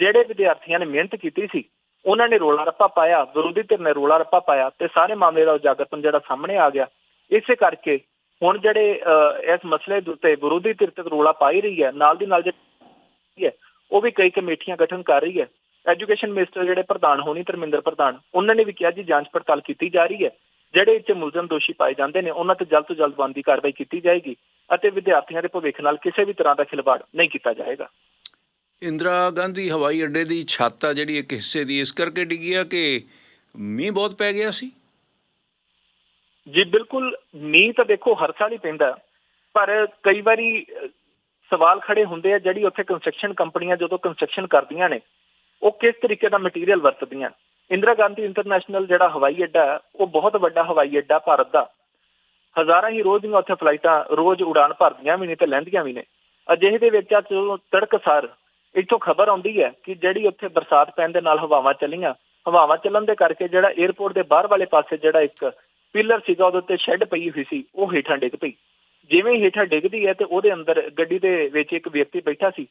ਜਿਹੜੇ ਵਿਦਿਆਰਥੀਆਂ ਨੇ ਮਿਹਨਤ ਕੀਤੀ ਸੀ ਉਹਨਾਂ ਨੇ ਰੋਲਾ ਰੱਪਾ ਪਾਇਆ, ਵਿਰੋਧੀ ਧਿਰ ਨੇ ਰੋਲਾ ਰੱਪਾ ਪਾਇਆ ਤੇ ਸਾਰੇ ਮਾਮਲੇ ਦਾ ਉਜਾਗਰਪਨ ਜਿਹੜਾ ਸਾਹਮਣੇ ਆ ਗਿਆ। ਇਸੇ ਕਰਕੇ ਹੁਣ ਜਿਹੜੇ ਇਸ ਮਸਲੇ ਦੇ ਉੱਤੇ ਵਿਰੋਧੀ ਧਿਰ ਤੇ ਰੋਲਾ ਪਾਈ ਰਹੀ ਹੈ, ਨਾਲ ਦੀ ਨਾਲ ਜਿਹੜੀ ਹੈ, ਉਹ ਵੀ ਕਈ ਕਮੇਟੀਆਂ ਗਠਨ ਕਰ ਰਹੀ ਹੈ। ਐਜੂਕੇਸ਼ਨ ਮਿਨਿਸਟਰ ਜਿਹੜੇ ਪ੍ਰਧਾਨ ਹੋਣੀ, ਧਰਮਿੰਦਰ ਪ੍ਰਧਾਨ, ਉਹਨਾਂ ਨੇ ਵੀ ਕਿਹਾ ਜੀ ਜਾਂਚ ਪੜਤਾਲ ਕੀਤੀ ਜਾ ਰਹੀ ਹੈ। ਜਿਹੜੇ ਇੱਥੇ ਮੁਲਜ਼ਮ ਦੋਸ਼ੀ ਪਾਏ ਜਾਂਦੇ ਨੇ, ਉਹਨਾਂ ਤੇ ਜਲਦ ਤੋਂ ਜਲਦ ਬੰਦੀ ਕਾਰਵਾਈ ਕੀਤੀ ਜਾਏਗੀ ਅਤੇ ਵਿਦਿਆਰਥੀਆਂ ਦੇ ਭਵਿੱਖ ਨਾਲ ਕਿਸੇ ਵੀ ਤਰ੍ਹਾਂ ਦਾ ਖਿਲਵਾੜ ਨਹੀਂ ਕੀਤਾ ਜਾਏਗਾ। ਇੰਦਰਾ ਗਾਂਧੀ ਹਵਾਈ ਅੱਡੇ ਦੀ ਛੱਤ ਆ ਜਿਹੜੀ ਇੱਕ ਹਿੱਸੇ ਦੀ, ਇਸ ਕਰਕੇ ਡਿੱਗੀ ਆ ਕਿ ਮੀਂਹ ਬਹੁਤ ਪੈ ਗਿਆ ਸੀ? ਜੀ, ਬਿਲਕੁਲ ਮੀਂਹ ਤਾਂ ਦੇਖੋ ਹਰ ਸਾਲ ਹੀ ਪੈਂਦਾ, ਪਰ ਕਈ ਵਾਰੀ ਸਵਾਲ ਖੜੇ ਹੁੰਦੇ ਆ ਜਿਹੜੀ ਉੱਥੇ ਕੰਸਟਰਕਸ਼ਨ ਕੰਪਨੀਆਂ ਜਦੋਂ ਕੰਸਟਰਕਸ਼ਨ ਕਰਦੀਆਂ ਨੇ, ਉਹ ਕਿਸ ਤਰੀਕੇ ਦਾ ਮਟੀਰੀਅਲ ਵਰਤਦੀਆਂ? ਇੰਦਰਾ ਗਾਂਧੀ ਇੰਟਰਨੈਸ਼ਨਲ ਜਿਹੜਾ ਹਵਾਈ ਅੱਡਾ, ਉਹ ਬਹੁਤ ਵੱਡਾ ਹਵਾਈ ਅੱਡਾ ਭਾਰਤ ਦਾ। ਹਜ਼ਾਰਾਂ ਹੀ ਰੋਜ਼ ਦੀਆਂ ਉੱਥੇ ਫਲਾਈਟਾਂ ਰੋਜ਼ ਉਡਾਨ ਭਰਦੀਆਂ ਵੀ ਨੇ ਤੇ ਲੈਂਦੀਆਂ ਵੀ ਨੇ। ਅਜਿਹੇ ਦੇ ਵਿੱਚ ਅੱਜ ਤੜਕਸਾਰ ਇੱਥੋਂ ਖਬਰ ਆਉਂਦੀ ਹੈ ਕਿ ਜਿਹੜੀ ਉੱਥੇ ਬਰਸਾਤ ਪੈਣ ਦੇ ਨਾਲ ਹਵਾਵਾਂ ਚੱਲੀਆਂ, ਹਵਾਵਾਂ ਚੱਲਣ ਦੇ ਕਰਕੇ ਜਿਹੜਾ 에어ਪੋਰਟ ਦੇ ਬਾਹਰ ਵਾਲੇ ਪਾਸੇ ਜਿਹੜਾ ਇੱਕ ਪਿਲਰ ਸੀਗਾ ਉਹਦੇ ਉੱਤੇ ਸ਼ੈੱਡ ਪਈ ਹੋਈ ਸੀ, ਉਹ ਹੇਠਾਂ ਡਿੱਗ ਪਈ। ਜਿਵੇਂ ਹੇਠਾਂ ਡਿੱਗਦੀ ਹੈ ਤੇ ਉਹਦੇ ਅੰਦਰ ਗੱਡੀ ਦੇ ਵਿੱਚ ਇੱਕ ਵਿਅਕਤੀ ਬੈਠਾ ਸੀ,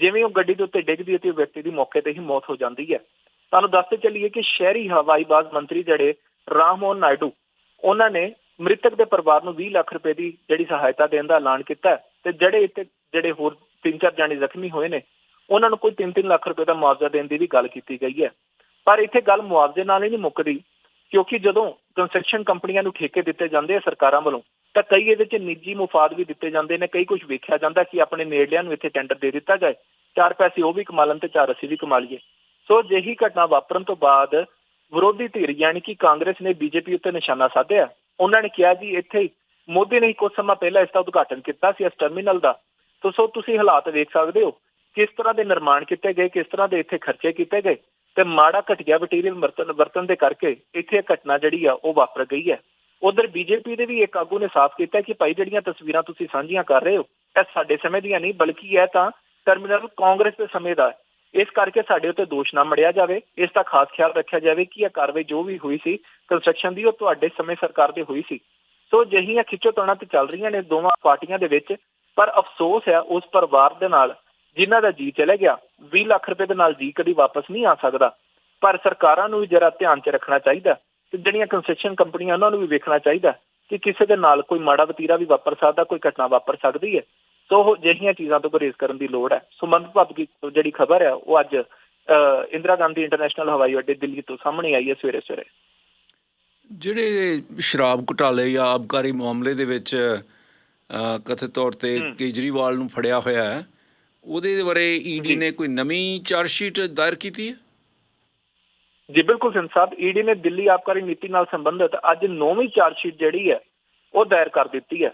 ਜਿਵੇਂ ਉਹ ਗੱਡੀ ਦੇ ਉੱਤੇ ਡਿੱਗਦੀ ਹੈ ਤੇ ਉਹ ਵਿਅਕਤੀ ਦੀ ਮੌਕੇ ਤੇ ਹੀ ਮੌਤ ਹੋ ਜਾਂਦੀ ਹੈ। ਤੁਹਾਨੂੰ ਦੱਸਦੇ ਚੱਲੀਏ ਕਿ ਸ਼ਹਿਰੀ ਹਵਾਈਬਾਜ਼ ਮੰਤਰੀ ਜਿਹੜੇ ਰਾਮਮੋਹਨ ਨਾਇਡੂ, ਉਹਨਾਂ ਨੇ ਮ੍ਰਿਤਕ ਦੇ ਪਰਿਵਾਰ ਨੂੰ 20 ਲੱਖ ਰੁਪਏ ਦੀ ਜਿਹੜੀ ਸਹਾਇਤਾ ਦੇਣ ਦਾ ਐਲਾਨ ਕੀਤਾ ਤੇ ਜਿਹੜੇ ਇੱਥੇ, ਜਿਹੜੇ ਹੋਰ ਤਿੰਨ ਚਾਰ ਜਾਣੇ ਜ਼ਖਮੀ ਹੋਏ ਨੇ ਉਹਨਾਂ ਨੂੰ ਕੋਈ 3-3 ਲੱਖ ਰੁਪਏ ਦਾ ਮੁਆਵਜ਼ਾ ਦੇਣ ਦੀ ਵੀ ਗੱਲ ਕੀਤੀ ਗਈ ਹੈ। ਪਰ ਇੱਥੇ ਗੱਲ ਮੁਆਵਜ਼ੇ ਨਾਲ ਹੀ ਨਹੀਂ ਮੁੱਕਦੀ, ਕਿਉਂਕਿ ਜਦੋਂ ਕੰਸਟਰਕਸ਼ਨ ਕੰਪਨੀਆਂ ਨੂੰ ਠੇਕੇ ਦਿੱਤੇ ਜਾਂਦੇ ਆ ਸਰਕਾਰਾਂ ਵੱਲੋਂ, ਤਾਂ ਕਈ ਇਹਦੇ 'ਚ ਨਿੱਜੀ ਮੁਫਾਦ ਵੀ ਦਿੱਤੇ ਜਾਂਦੇ ਨੇ, ਕਈ ਕੁਝ ਵੇਖਿਆ ਜਾਂਦਾ ਕਿ ਆਪਣੇ ਨੇੜਿਆਂ ਨੂੰ ਇੱਥੇ ਟੈਂਡਰ ਦੇ ਦਿੱਤਾ ਜਾਏ। ਚਾਰ ਪੈਸੇ ਉਹ ਵੀ ਕਮਾ ਲੈਣ ਤੇ ਚਾਰ ਅਸੀਂ ਵੀ ਕਮਾ ਲਈਏ। ਸੋ ਅਜਿਹੀ ਘਟਨਾ ਵਾਪਰਨ ਤੋਂ ਬਾਅਦ ਵਿਰੋਧੀ ਧਿਰ ਯਾਨੀ ਕਿ ਕਾਂਗਰਸ ਨੇ ਬੀਜੇਪੀ ਉੱਤੇ ਨਿਸ਼ਾਨਾ ਸਾਧਿਆ। ਉਹਨਾਂ ਨੇ ਕਿਹਾ ਜੀ, ਇੱਥੇ ਮੋਦੀ ਨੇ ਹੀ ਕੁਝ ਸਮਾਂ ਪਹਿਲਾਂ ਇਸ ਦਾ ਉਦਘਾਟਨ ਕੀਤਾ ਸੀ ਇਸ ਟਰਮੀਨਲ ਦਾ। ਤੋ ਸੋ ਤੁਸੀਂ ਹਾਲਾਤ ਵੇਖ ਸਕਦੇ ਹੋ। ਕਿਸ ਤਰ੍ਹਾਂ ਦੇ ਨਿਰਮਾਣ ਕੀਤੇ ਗਏ, ਕਿਸ ਤਰ੍ਹਾਂ ਦੇ ਇੱਥੇ ਖਰਚੇ ਕੀਤੇ ਗਏ ਤੇ ਮਾੜਾ ਘਟੀਆ ਮਟੀਰੀਅਲ ਵਰਤਨ ਵਰਤਨ ਦੇ ਕਰਕੇ ਇੱਥੇ ਇਹ ਘਟਨਾ ਜਿਹੜੀ ਆ ਉਹ ਵਾਪਰ ਗਈ ਹੈ। ਉਧਰ ਬੀਜੇਪੀ ਦੇ ਵੀ ਇੱਕ ਆਗੂ ਨੇ ਸਾਫ਼ ਕੀਤਾ ਕਿ ਭਾਈ ਜਿਹੜੀਆਂ ਤਸਵੀਰਾਂ ਤੁਸੀਂ ਸਾਂਝੀਆਂ ਕਰ ਰਹੇ ਹੋ, ਇਹ ਸਾਡੇ ਸਮੇਂ ਦੀਆਂ ਨਹੀਂ, ਬਲਕਿ ਇਹ ਤਾਂ ਟਰਮੀਨਲ ਕਾਂਗਰਸ ਦੇ ਸਮੇਂ ਦਾ ਇਸ ਕਰਕੇ ਸਾਡੇ ਉੱਤੇ ਦੋਸ਼ ਨਾ ਮੜਿਆ ਜਾਵੇ। ਇਸ ਦਾ ਖਾਸ ਖਿਆਲ ਰੱਖਿਆ ਜਾਵੇ ਕਿ ਇਹ ਕਾਰਵਾਈ ਜੋ ਵੀ ਹੋਈ ਸੀ ਕੰਸਟਰਕਸ਼ਨ ਦੀ, ਉਹ ਤੁਹਾਡੇ ਸਮੇਂ ਸਰਕਾਰ ਦੇ ਹੋਈ ਸੀ। ਸੋ ਜਿਹੀਆਂ ਖਿੱਚੋਤਾਣਾ ਤੇ ਚੱਲ ਰਹੀਆਂ ਨੇ ਦੋਵਾਂ ਪਾਰਟੀਆਂ ਦੇ ਵਿੱਚ, ਪਰ ਅਫਸੋਸ ਹੈ ਉਸ ਪਰਿਵਾਰ ਦੇ ਨਾਲ ਜਿਨ੍ਹਾਂ ਦਾ ਜੀ ਚਲੇ ਗਿਆ 20 ਲੱਖ ਰੁਪਏ ਦੇ ਨਾਲ ਜੀ ਕਦੀ ਵਾਪਸ ਨਹੀਂ ਆ ਸਕਦਾ। ਪਰ ਸਰਕਾਰਾਂ ਨੂੰ ਵੀ ਜਰਾ ਧਿਆਨ 'ਚ ਰੱਖਣਾ ਚਾਹੀਦਾ ਤੇ ਜਿਹੜੀਆਂ ਕੰਸਟਰਕਸ਼ਨ ਕੰਪਨੀਆਂ ਉਹਨਾਂ ਨੂੰ ਵੀ ਵੇਖਣਾ ਚਾਹੀਦਾ ਕਿ ਕਿਸੇ ਦੇ ਨਾਲ ਕੋਈ ਮਾੜਾ ਵਤੀਰਾ ਵੀ ਵਾਪਰ ਸਕਦਾ ਕੋਈ ਘਟਨਾ ਵਾਪਰ ਸਕਦੀ ਹੈ। ਸੋ ਉਹ ਜਿਹੀਆਂ ਚੀਜ਼ਾਂ ਤੋਂ ਗੁਰੇਜ਼ ਕਰਨ ਦੀ ਲੋੜ ਹੈ। ਸੋ ਮੰਦਭਾਗੀ ਜਿਹੜੀ ਖਬਰ ਹੈ ਉਹ ਅੱਜ ਇੰਦਰਾ ਗਾਂਧੀ ਇੰਟਰਨੈਸ਼ਨਲ ਹਵਾਈ ਅੱਡੇ ਦਿੱਲੀ ਤੋਂ ਸਾਹਮਣੇ ਆਈ ਹੈ ਸਵੇਰੇ ਸਵੇਰੇ। ਜਿਹੜੇ ਸ਼ਰਾਬ ਘੁਟਾਲੇ ਜਾਂ ਆਬਕਾਰੀ ਮਾਮਲੇ ਦੇ ਵਿੱਚ ਕਥਿਤ ਤੌਰ ਤੇ ਕੇਜਰੀਵਾਲ ਨੂੰ ਫੜਿਆ ਹੋਇਆ ਹੈ ਉਹਦੇ ਬਾਰੇ ਈਡੀ ਨੇ ਕੋਈ ਨਵੀਂ ਚਾਰਜ ਸ਼ੀਟ ਦਾਇਰ ਕੀਤੀ ਹੈ? ਜੀ ਬਿਲਕੁਲ ਸਿੰਘ ਸਾਹਿਬ ਈਡੀ ਨੇ ਦਿੱਲੀ ਆਬਕਾਰੀ ਨੀਤੀ ਨਾਲ ਸੰਬੰਧਿਤ ਅੱਜ ਨੌਵੀਂ ਚਾਰਜ ਸ਼ੀਟ ਜਿਹੜੀ ਹੈ ਉਹ ਦਾਇਰ ਕਰ ਦਿੱਤੀ ਹੈ।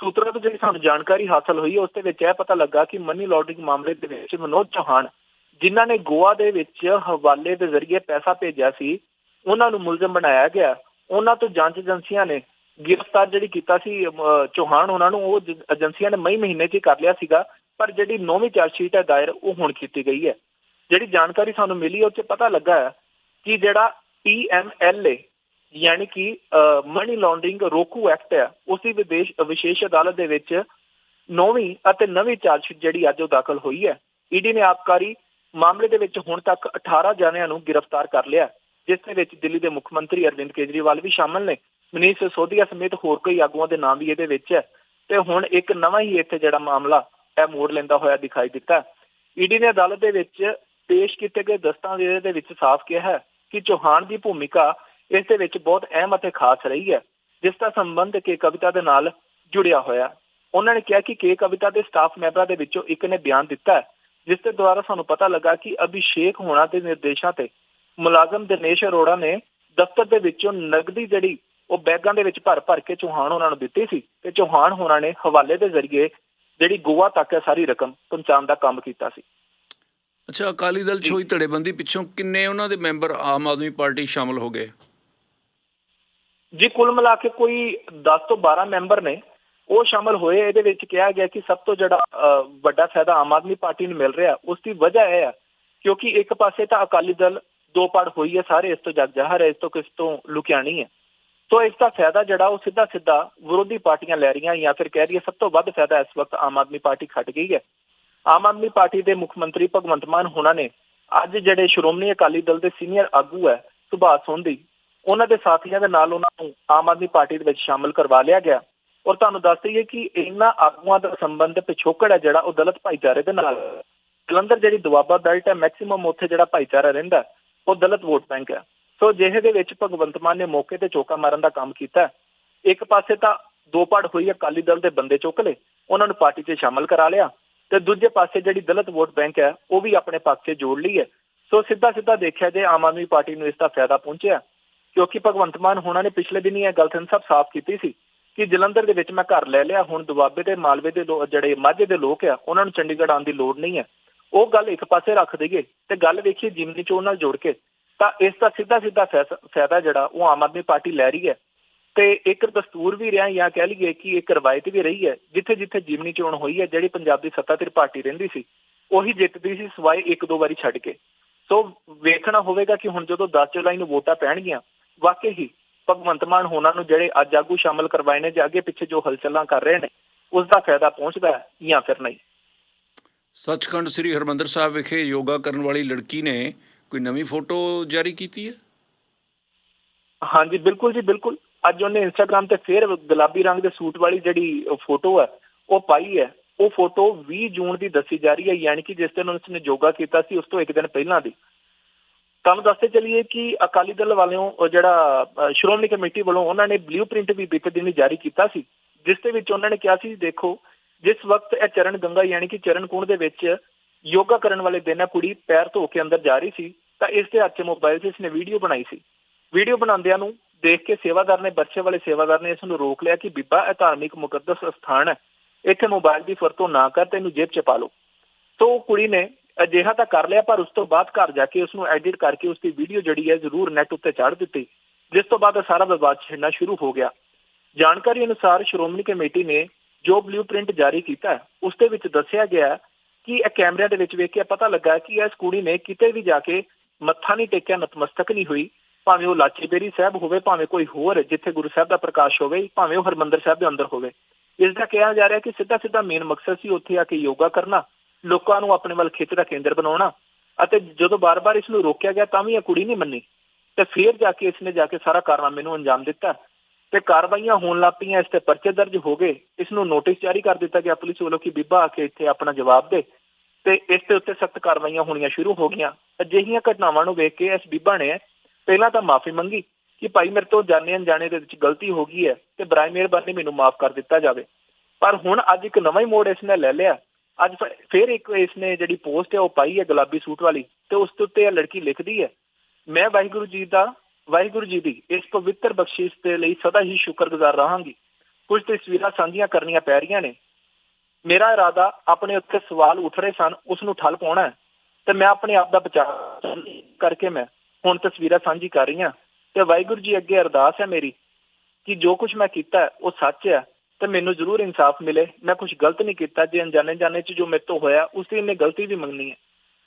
ਸੂਤਰਾਂ ਤੋਂ ਜਿਹੜੀ ਸਾਨੂੰ ਜਾਣਕਾਰੀ ਹਾਸਲ ਹੋਈ ਉਸ ਦੇ ਵਿੱਚ ਇਹ ਪਤਾ ਲੱਗਾ ਕਿ ਮਨੀ ਲਾਂਡਰਿੰਗ ਮਾਮਲੇ ਦੇ ਵਿੱਚ ਮਨੋਜ ਚੌਹਾਨ ਜਿਨ੍ਹਾਂ ਨੇ ਗੋਆ ਦੇ ਵਿੱਚ ਹਵਾਲੇ ਦੇ ਜ਼ਰੀਏ ਪੈਸਾ ਭੇਜਿਆ ਸੀ ਉਹਨਾਂ ਨੂੰ ਮੁਲਜ਼ਮ ਬਣਾਇਆ ਗਿਆ। ਉਹਨਾਂ ਤੋਂ ਜਾਂਚ ਏਜੰਸੀਆਂ ਨੇ ਗ੍ਰਿਫਤਾਰ ਜਿਹੜੀ ਕੀਤਾ ਸੀ ਚੌਹਾਨ ਉਹਨਾਂ ਨੂੰ ਉਹ ਏਜੰਸੀਆਂ ਨੇ ਮਈ ਮਹੀਨੇ 'ਚ ਕਰ ਲਿਆ ਸੀਗਾ। ਪਰ ਜਿਹੜੀ ਨੌਵੀਂ ਚਾਰਜ ਸ਼ੀਟ ਹੈ ਦਾਇਰ, ਉਹ ਹੁਣ ਕੀਤੀ ਗਈ ਹੈ। ਜਿਹੜੀ ਜਾਣਕਾਰੀ ਸਾਨੂੰ ਮਿਲੀ ਉਹ 'ਚ ਪਤਾ ਲੱਗਾ ਹੈ ਕਿ ਜਿਹੜਾ ਪੀਐਮਐਲਏ ਯਾਨੀ ਕਿ ਮਨੀ ਲਾਂਡਰਿੰਗ ਰੋਕੂ ਐਕਟ ਹੈ ਉਸ ਵਿਦੇਸ਼, ਵਿਸ਼ੇਸ਼ ਅਦਾਲਤ ਦੇ ਵਿੱਚ ਨੌਵੀਂ ਅਤੇ ਨਵੀਂ ਚਾਰਜਸ਼ੀਟ ਜਿਹੜੀ ਅੱਜ ਉਹ ਦਾਖਲ ਹੋਈ ਹੈ। ਈਡੀ ਨੇ ਆਬਕਾਰੀ ਮਾਮਲੇ ਦੇ ਵਿੱਚ ਹੁਣ ਤੱਕ 18 ਜਣਿਆਂ ਨੂੰ ਗ੍ਰਿਫਤਾਰ ਕਰ ਲਿਆ ਜਿਸ ਦੇ ਵਿੱਚ ਦਿੱਲੀ ਦੇ ਮੁੱਖ ਮੰਤਰੀ ਅਰਵਿੰਦ ਕੇਜਰੀਵਾਲ ਵੀ ਸ਼ਾਮਲ ਨੇ। ਮਨੀਸ਼ ਸਿਸੋਦੀਆ ਸਮੇਤ ਹੋਰ ਕਈ ਆਗੂਆਂ ਦੇ ਨਾਮ ਵੀ ਇਹਦੇ ਵਿੱਚ ਹੈ। ਤੇ ਹੁਣ ਇੱਕ ਨਵਾਂ ਹੀ ਇੱਥੇ ਜਿਹੜਾ ਮਾਮਲਾ ਇਹ ਮੋੜ ਲੈਂਦਾ ਹੋਇਆ ਦਿਖਾਈ ਦਿੱਤਾ। ਈਡੀ ਨੇ ਅਦਾਲਤ ਦੇ ਵਿੱਚ ਪੇਸ਼ ਕੀਤੇ ਗਏ ਦਸਤਾਵੇਜ਼ ਦੇ ਵਿੱਚ ਸਾਫ਼ ਕਿਹਾ ਹੈ ਕਿ ਚੌਹਾਨ ਦੀ ਭੂਮਿਕਾ ਇਸ ਦੇ ਵਿੱਚ ਬਹੁਤ ਅਹਿਮ ਅਤੇ ਖਾਸ ਰਹੀ ਹੈ ਜਿਸ ਦਾ ਸੰਬੰਧ ਕੇ ਕਵਿਤਾ ਦੇ ਨਾਲ ਜੁੜਿਆ ਹੋਇਆ। ਉਹਨਾਂ ਨੇ ਕਿਹਾ ਕਿ ਕੇ ਕਵਿਤਾ ਦੇ ਸਟਾਫ ਮੈਂਬਰਾਂ ਦੇ ਵਿੱਚੋਂ ਇੱਕ ਨੇ ਬਿਆਨ ਦਿੱਤਾ ਹੈ, ਜਿਸ ਦੇ ਦੁਆਰਾ ਸਾਨੂੰ ਪਤਾ ਲੱਗਾ ਕਿ ਅਭਿਸ਼ੇਕ ਹੋਣਾ ਦੇ ਨਿਰਦੇਸ਼ਾਂ ਤੇ ਮੁਲਾਜ਼ਮ ਦਿਨੇਸ਼ ਅਰੋੜਾ ਨੇ ਦਫ਼ਤਰ ਦੇ ਵਿੱਚੋਂ ਨਗਦੀ ਜਿਹੜੀ ਉਹ ਬੈਗਾਂ ਦੇ ਵਿੱਚ ਭਰ ਭਰ ਕੇ ਚੌਹਾਨ ਉਹਨਾਂ ਨੂੰ ਦਿੱਤੀ ਸੀ ਤੇ ਚੌਹਾਨ ਹੋਣਾ ਨੇ ਹਵਾਲੇ ਦੇ ਜ਼ਰੀਏ ਜਿਹੜੀ ਗੋਆ ਤੱਕ ਇਹ ਸਾਰੀ ਰਕਮ ਪਹੁੰਚਾਉਣ ਦਾ ਕੰਮ ਕੀਤਾ ਸੀ। ਅੱਛਾ ਅਕਾਲੀ ਦਲ ਹੋਈ ਧੜੇਬੰਦੀ ਪਿੱਛੋਂ ਕਿੰਨੇ ਉਹਨਾਂ ਦੇ ਮੈਂਬਰ ਆਮ ਆਦਮੀ ਪਾਰਟੀ ਸ਼ਾਮਲ ਹੋ ਗਏ? ਜੀ ਕੁੱਲ ਮਿਲਾ ਕੇ ਕੋਈ 10 ਤੋਂ 12 ਮੈਂਬਰ ਨੇ। ਉਹ ਸ਼ਾਮਲ ਹੋਏ। ਇਹਦੇ ਵਿੱਚ ਕਿਹਾ ਗਿਆ ਕਿ ਸਭ ਤੋਂ ਜਿਹੜਾ ਵੱਡਾ ਫਾਇਦਾ ਆਮ ਆਦਮੀ ਪਾਰਟੀ ਨੂੰ ਮਿਲ ਰਿਹਾ। ਉਸ ਦੀ ਵਜ੍ਹਾ ਇਹ ਹੈ ਕਿਉਂਕਿ ਇੱਕ ਪਾਸੇ ਤਾਂ ਅਕਾਲੀ ਦਲ ਦੋ ਪੜ ਹੋਈ ਹੈ ਸਾਰੇ ਇਸ ਤੋਂ ਜਗ ਜ਼ਾਹਰ ਹੈ ਇਸ ਤੋਂ ਕਿਸ ਤੋਂ ਲੁਕਿਆ ਨਹੀਂ ਹੈ। ਸੋ ਇਸ ਦਾ ਫਾਇਦਾ ਜਿਹੜਾ ਉਹ ਸਿੱਧਾ ਸਿੱਧਾ ਵਿਰੋਧੀ ਪਾਰਟੀਆਂ ਲੈ ਰਹੀਆਂ ਜਾਂ ਫਿਰ ਕਹਿ ਰਹੀਏ ਸਭ ਤੋਂ ਵੱਧ ਫਾਇਦਾ ਇਸ ਵਕਤ ਆਮ ਆਦਮੀ ਪਾਰਟੀ ਖੱਟ ਗਈ ਹੈ। ਆਮ ਆਦਮੀ ਪਾਰਟੀ ਦੇ ਮੁੱਖ ਮੰਤਰੀ ਭਗਵੰਤ ਮਾਨ ਹੋਣਾ ਨੇ ਅੱਜ ਜਿਹੜੇ ਸ਼੍ਰੋਮਣੀ ਅਕਾਲੀ ਦਲ ਦੇ ਸੀਨੀਅਰ ਆਗੂ ਹੈ ਸੁਭਾਸ਼ ਸੋਂਦੀ ਉਹਨਾਂ ਦੇ ਸਾਥੀਆਂ ਦੇ ਨਾਲ ਉਹਨਾਂ ਨੂੰ ਆਮ ਆਦਮੀ ਪਾਰਟੀ ਦੇ ਵਿੱਚ ਸ਼ਾਮਲ ਕਰਵਾ ਲਿਆ ਗਿਆ। ਔਰ ਤੁਹਾਨੂੰ ਦੱਸ ਦਈਏ ਕਿ ਇਹਨਾਂ ਆਗੂਆਂ ਦਾ ਸੰਬੰਧ ਪਿਛੋਕੜ ਹੈ ਜਿਹੜਾ ਉਹ ਦਲਿਤ ਭਾਈਚਾਰੇ ਦੇ ਨਾਲ ਜਲੰਧਰ ਜਿਹੜੀ ਦੁਆਬਾ ਬੈਲਟ ਹੈ, ਮੈਕਸਿਮਮ ਉੱਥੇ ਜਿਹੜਾ ਭਾਈਚਾਰਾ ਰਹਿੰਦਾ, ਉਹ ਦਲਿਤ ਵੋਟ ਬੈਂਕ ਹੈ। ਸੋ ਜਿਹੇ ਦੇ ਵਿੱਚ ਭਗਵੰਤ ਮਾਨ ਨੇ ਮੌਕੇ ਤੇ ਚੋਕਾ ਮਾਰਨ ਦਾ ਕੰਮ ਕੀਤਾ। ਇੱਕ ਪਾਸੇ ਤਾਂ ਦੋ ਪੜ ਹੋਈ ਅਕਾਲੀ ਦਲ ਦੇ ਬੰਦੇ ਚੁੱਕ ਲਏ, ਉਹਨਾਂ ਨੂੰ ਪਾਰਟੀ 'ਚ ਸ਼ਾਮਲ ਕਰਾ ਲਿਆ ਤੇ ਦੂਜੇ ਪਾਸੇ ਜਿਹੜੀ ਦਲਿਤ ਵੋਟ ਬੈਂਕ ਹੈ, ਉਹ ਵੀ ਆਪਣੇ ਪੱਖ 'ਚ ਜੋੜ ਲਈ ਹੈ। ਸੋ ਸਿੱਧਾ ਸਿੱਧਾ ਦੇਖਿਆ ਜੇ ਆਮ ਆਦਮੀ ਪਾਰਟੀ ਨੂੰ ਇਸ ਦਾ ਫਾਇਦਾ ਪਹੁੰਚਿਆ। ਕਿਉਂਕਿ ਭਗਵੰਤ ਮਾਨ ਹੋਣਾ ਨੇ ਪਿਛਲੇ ਦਿਨੀ ਇਹ ਗੱਲ ਸਭ ਸਾਫ਼ ਕੀਤੀ ਸੀ ਕਿ ਜਲੰਧਰ ਦੇ ਵਿੱਚ ਮੈਂ ਘਰ ਲੈ ਲਿਆ, ਹੁਣ ਦੁਆਬੇ ਤੇ ਮਾਲਵੇ ਦੇ ਲੋ- ਜਿਹੜੇ ਮਾਝੇ ਦੇ ਲੋਕ ਆ, ਉਹਨਾਂ ਨੂੰ ਚੰਡੀਗੜ੍ਹ ਆਉਣ ਦੀ ਲੋੜ ਨਹੀਂ ਹੈ। ਉਹ ਗੱਲ ਇੱਕ ਪਾਸੇ ਰੱਖ ਦਈਏ ਤੇ ਗੱਲ ਵੇਖੀਏ ਜਿਮਨੀ ਚੋਣ ਨਾਲ ਜੋੜ ਕੇ ਤਾਂ ਇਸ ਦਾ ਸਿੱਧਾ ਸਿੱਧਾ ਫਾਇਦਾ ਜਿਹੜਾ, ਉਹ ਆਮ ਆਦਮੀ ਪਾਰਟੀ ਲੈ ਰਹੀ ਹੈ। ਤੇ ਇੱਕ ਦਸਤੂਰ ਵੀ ਰਿਹਾ ਜਾਂ ਕਹਿ ਲਈਏ ਕਿ ਇੱਕ ਰਵਾਇਤ ਵੀ ਰਹੀ ਹੈ, ਜਿੱਥੇ ਜਿੱਥੇ ਜਿਮਨੀ ਚੋਣ ਹੋਈ ਹੈ, ਜਿਹੜੀ ਪੰਜਾਬ ਦੀ ਸੱਤਾਧਿਰ ਪਾਰਟੀ ਰਹਿੰਦੀ ਸੀ, ਉਹੀ ਜਿੱਤਦੀ ਸੀ, ਸਵਾਏ ਇੱਕ ਦੋ ਵਾਰੀ ਛੱਡ ਕੇ। ਸੋ ਵੇਖਣਾ ਹੋਵੇਗਾ ਕਿ ਹੁਣ ਜਦੋਂ 10 ਜੁਲਾਈ ਨੂੰ ਵੋਟਾਂ ਪੈਣਗੀਆਂ, ਵਾਕਈ ਹੀ ਭਗਵੰਤ ਮਾਨ ਹੋਣਾ ਨੂੰ ਜਿਹੜੇ ਅੱਜ ਆਗੂ ਸ਼ਾਮਲ ਕਰਵਾਏ ਨੇ, ਜਾਂ ਅੱਗੇ ਪਿੱਛੇ ਜੋ ਹਲਚਲਾਂ ਕਰ ਰਹੇ ਨੇ, ਉਸ ਦਾ ਫਾਇਦਾ ਪਹੁੰਚਦਾ ਹੈ ਜਾਂ ਫਿਰ ਨਹੀਂ। ਸੱਚਖੰਡ ਸ੍ਰੀ ਹਰਮੰਦਰ ਸਾਹਿਬ ਵਿਖੇ ਯੋਗਾ ਕਰਨ ਵਾਲੀ ਲੜਕੀ ਨੇ ਕੋਈ ਨਵੀਂ ਫੋਟੋ ਜਾਰੀ ਕੀਤੀ ਹੈ? ਹਾਂਜੀ, ਬਿਲਕੁਲ ਜੀ, ਬਿਲਕੁਲ। ਅੱਜ ਉਹਨੇ ਇੰਸਟਾਗ੍ਰam ਤੇ ਫੇਰ ਗੁਲਾਬੀ ਰੰਗ ਦੇ ਸੂਟ ਵਾਲੀ ਜਿਹੜੀ ਫੋਟੋ ਹੈ, ਉਹ ਪਾਈ ਹੈ। ਉਹ ਫੋਟੋ 20 ਜੂਨ ਦੀ ਦੱਸੀ ਜਾ ਰਹੀ ਹੈ, ਯਾਨੀ ਕਿ ਜਿਸ ਦਿਨ ਉਸਨੇ ਯੋਗਾ ਕੀਤਾ ਸੀ, ਉਸ ਤੋਂ ਇੱਕ ਦਿਨ ਪਹਿਲਾਂ ਦੀ। ਤੁਹਾਨੂੰ ਦੱਸਦੇ ਚਲੀਏ ਕਿ ਅਕਾਲੀ ਦਲ ਵਾਲਿਓਂ ਜਿਹੜਾ ਸ਼੍ਰੋਮਣੀ ਕਮੇਟੀ ਵੱਲੋਂ ਉਹਨਾਂ ਨੇ ਬਲੂਪ੍ਰਿੰਟ ਵੀ ਬੀਤੇ ਦਿਨ ਜਾਰੀ ਕੀਤਾ ਸੀ, ਜਿਸ ਦੇ ਵਿੱਚ ਉਹਨਾਂ ਨੇ ਕਿਹਾ ਸੀ, ਦੇਖੋ, ਜਿਸ ਵਕਤ ਇਹ ਚਰਨ ਗੰਗਾ, ਯਾਨੀ ਕਿ ਚਰਨ ਕੁੰਡ ਦੇ ਵਿੱਚ ਯੋਗਾ ਕਰਨ ਵਾਲੇ ਦਿਨ ਇਹ ਕੁੜੀ ਪੈਰ ਧੋ ਕੇ ਅੰਦਰ ਜਾ ਰਹੀ ਸੀ ਤਾਂ ਇਸ ਦੇ ਹੱਥ 'ਚ ਮੋਬਾਈਲ 'ਚ ਇਸਨੇ ਵੀਡੀਓ ਬਣਾਈ ਸੀ। ਵੀਡੀਓ ਬਣਾਉਂਦਿਆਂ ਨੂੰ ਦੇਖ ਕੇ ਸੇਵਾਦਾਰ ਨੇ ਬੱਚੇ ਵਾਲੇ ਸੇਵਾਦਾਰ ਨੇ ਇਸ ਨੂੰ ਰੋਕ ਲਿਆ ਕਿ ਬੀਬਾ ਇਹ ਧਾਰਮਿਕ ਮੁਕੱਦਸ ਸਥਾਨ ਹੈ। ਇੱਥੇ ਮੋਬਾਈਲ ਦੀ ਵਰਤੋਂ ਨਾ ਕਰ ਤੈਨੂੰ ਜੇਬ 'ਚ ਪਾ ਲਓ। ਤੋ ਕੁੜੀ ਨੇ ਅਜਿਹਾ ਤਾਂ ਕਰ ਲਿਆ ਪਰ ਉਸ ਤੋਂ ਬਾਅਦ ਘਰ ਜਾ ਕੇ ਉਸ ਨੂੰ ਐਡਿਟ ਕਰਕੇ ਉਸ ਦੀ ਵੀਡੀਓ ਜਿਹੜੀ ਹੈ ਜ਼ਰੂਰ ਨੈਟ ਉੱਤੇ ਚਾੜ ਦਿੱਤੀ ਜਿਸ ਤੋਂ ਬਾਅਦ ਇਹ ਸਾਰਾ ਵਿਵਾਦ ਛਿੜਨਾ ਸ਼ੁਰੂ ਹੋ ਗਿਆ। ਜਾਣਕਾਰੀ ਅਨੁਸਾਰ ਸ਼੍ਰੋਮਣੀ ਕਮੇਟੀ ਨੇ ਜੋ ਬਲੂਪ੍ਰਿੰਟ ਜਾਰੀ ਕੀਤਾ ਹੈ, ਉਸ ਦੇ ਵਿੱਚ ਦੱਸਿਆ ਗਿਆ ਕਿ ਇਹ ਕੈਮਰਿਆਂ ਦੇ ਵਿੱਚ ਵੇਖ ਕੇ ਪਤਾ ਲੱਗਾ ਕਿ ਇਸ ਕੁੜੀ ਨੇ ਕਿਤੇ ਵੀ ਜਾ ਕੇ ਮੱਥਾ ਨਹੀਂ ਟੇਕਿਆ, ਨਤਮਸਤਕ ਨਹੀਂ ਹੋਈ। ਭਾਵੇਂ ਉਹ ਲਾਚੇਬੇਰੀ ਸਾਹਿਬ ਹੋਵੇ, ਭਾਵੇਂ ਕੋਈ ਹੋਰ, ਜਿੱਥੇ ਗੁਰੂ ਸਾਹਿਬ ਦਾ ਪ੍ਰਕਾਸ਼ ਹੋਵੇ, ਭਾਵੇਂ ਉਹ ਹਰਮੰਦਰ ਸਾਹਿਬ ਦੇ ਅੰਦਰ ਹੋਵੇ। ਇਸ ਦਾ ਕਿਹਾ ਜਾ ਰਿਹਾ ਕਿ ਸਿੱਧਾ ਸਿੱਧਾ ਮੇਨ ਮਕਸਦ ਸੀ ਉੱਥੇ ਆ ਕੇ ਯੋਗਾ ਕਰਨਾ, ਲੋਕਾਂ ਨੂੰ ਆਪਣੇ ਵੱਲ ਖਿੱਚ ਦਾ ਕੇਂਦਰ ਬਣਾਉਣਾ, ਅਤੇ ਜਦੋਂ ਬਾਰ-ਬਾਰ ਇਸ ਨੂੰ ਰੋਕਿਆ ਗਿਆ ਤਾਂ ਵੀ ਇਹ ਕੁੜੀ ਨਹੀਂ ਮੰਨੀ। ਤੇ ਫਿਰ ਜਾ ਕੇ ਇਸਨੇ ਜਾ ਕੇ ਸਾਰਾ ਕਾਰਨਾਮੇ ਨੂੰ ਅੰਜਾਮ ਦਿੱਤਾ। ਤੇ ਕਾਰਵਾਈਆਂ ਹੋਣ ਲੱਗ ਪਈਆਂ, ਇਸ ਤੇ ਪਰਚੇ ਦਰਜ ਹੋ ਗਏ। ਇਸ ਨੂੰ ਨੋਟਿਸ ਜਾਰੀ ਕਰ ਦਿੱਤਾ ਗਿਆ ਪੁਲਿਸ ਵੱਲੋਂ ਕਿ ਬੀਬਾ ਆ ਕੇ ਇੱਥੇ ਆਪਣਾ ਜਵਾਬ ਦੇ ਤੇ ਇਸ ਦੇ ਉੱਤੇ ਸਖਤ ਕਾਰਵਾਈਆਂ ਹੋਣੀਆਂ ਸ਼ੁਰੂ ਹੋ ਗਈਆਂ। ਅਜਿਹੀਆਂ ਘਟਨਾਵਾਂ ਨੂੰ ਵੇਖ ਕੇ ਇਸ ਬੀਬਾ ਨੇ ਪਹਿਲਾਂ ਤਾਂ ਮਾਫੀ ਮੰਗੀ ਕਿ ਭਾਈ ਮੇਰੇ ਤੋਂ ਜਾਣੇ ਅਣਜਾਣੇ ਦੇ ਵਿੱਚ ਗਲਤੀ ਹੋ ਗਈ ਹੈ ਤੇ ਬਰਾਏ ਮਿਹਰਬਾਨੀ ਮੈਨੂੰ ਮਾਫ ਕਰ ਦਿੱਤਾ ਜਾਵੇ। ਪਰ ਹੁਣ ਅੱਜ ਇੱਕ ਨਵਾਂ ਹੀ ਮੋੜ ਇਸਨੇ ਲੈ ਲਿਆ। ਅੱਜ ਫਿਰ ਇੱਕ ਇਸਨੇ ਜਿਹੜੀ ਪੋਸਟ ਹੈ ਉਹ ਪਾਈ ਹੈ ਗੁਲਾਬੀ ਸੂਟ ਵਾਲੀ ਤੇ ਉਸ ਦੇ ਉੱਤੇ ਇਹ ਲੜਕੀ ਲਿਖਦੀ ਹੈ, ਮੈਂ ਵਾਹਿਗੁਰੂ ਜੀ ਦਾ ਵਾਹਿਗੁਰੂ ਜੀ ਦੀ ਇਸ ਪਵਿੱਤਰ ਬਖਸ਼ਿਸ਼ ਦੇ ਲਈ ਸਦਾ ਹੀ ਸ਼ੁਕਰਗੁਜ਼ਾਰ ਰਹਾਂਗੀ। ਕੁਝ ਤਸਵੀਰਾਂ ਸਾਂਝੀਆਂ ਕਰਨੀਆਂ ਪੈ ਰਹੀਆਂ ਨੇ। ਮੇਰਾ ਇਰਾਦਾ ਆਪਣੇ ਉੱਤੇ ਸਵਾਲ ਉੱਠ ਰਹੇ ਸਨ, ਉਸ ਨੂੰ ਠੱਲ ਪਾਉਣਾ ਤੇ ਮੈਂ ਆਪਣੇ ਆਪ ਦਾ ਬਚਾਅ ਕਰਕੇ ਮੈਂ ਹੁਣ ਤਸਵੀਰਾਂ ਸਾਂਝੀ ਕਰ ਰਹੀ ਹਾਂ ਤੇ ਵਾਹਿਗੁਰੂ ਜੀ ਅੱਗੇ ਅਰਦਾਸ ਹੈ ਮੇਰੀ ਕਿ ਜੋ ਕੁਝ ਮੈਂ ਕੀਤਾ ਉਹ ਸੱਚ ਹੈ ਤੇ ਮੈਨੂੰ ਜ਼ਰੂਰ ਇਨਸਾਫ ਮਿਲੇ। ਮੈਂ ਕੁਝ ਗਲਤ ਨਹੀਂ ਕੀਤਾ, ਜੇ ਅਣਜਾਣੇ ਜਾਣੇ ਚ ਜੋ ਮੇਰੇ ਤੋਂ ਹੋਇਆ ਉਸ ਦੀ ਇਹਨੇ ਗਲਤੀ ਵੀ ਮੰਗਣੀ ਹੈ।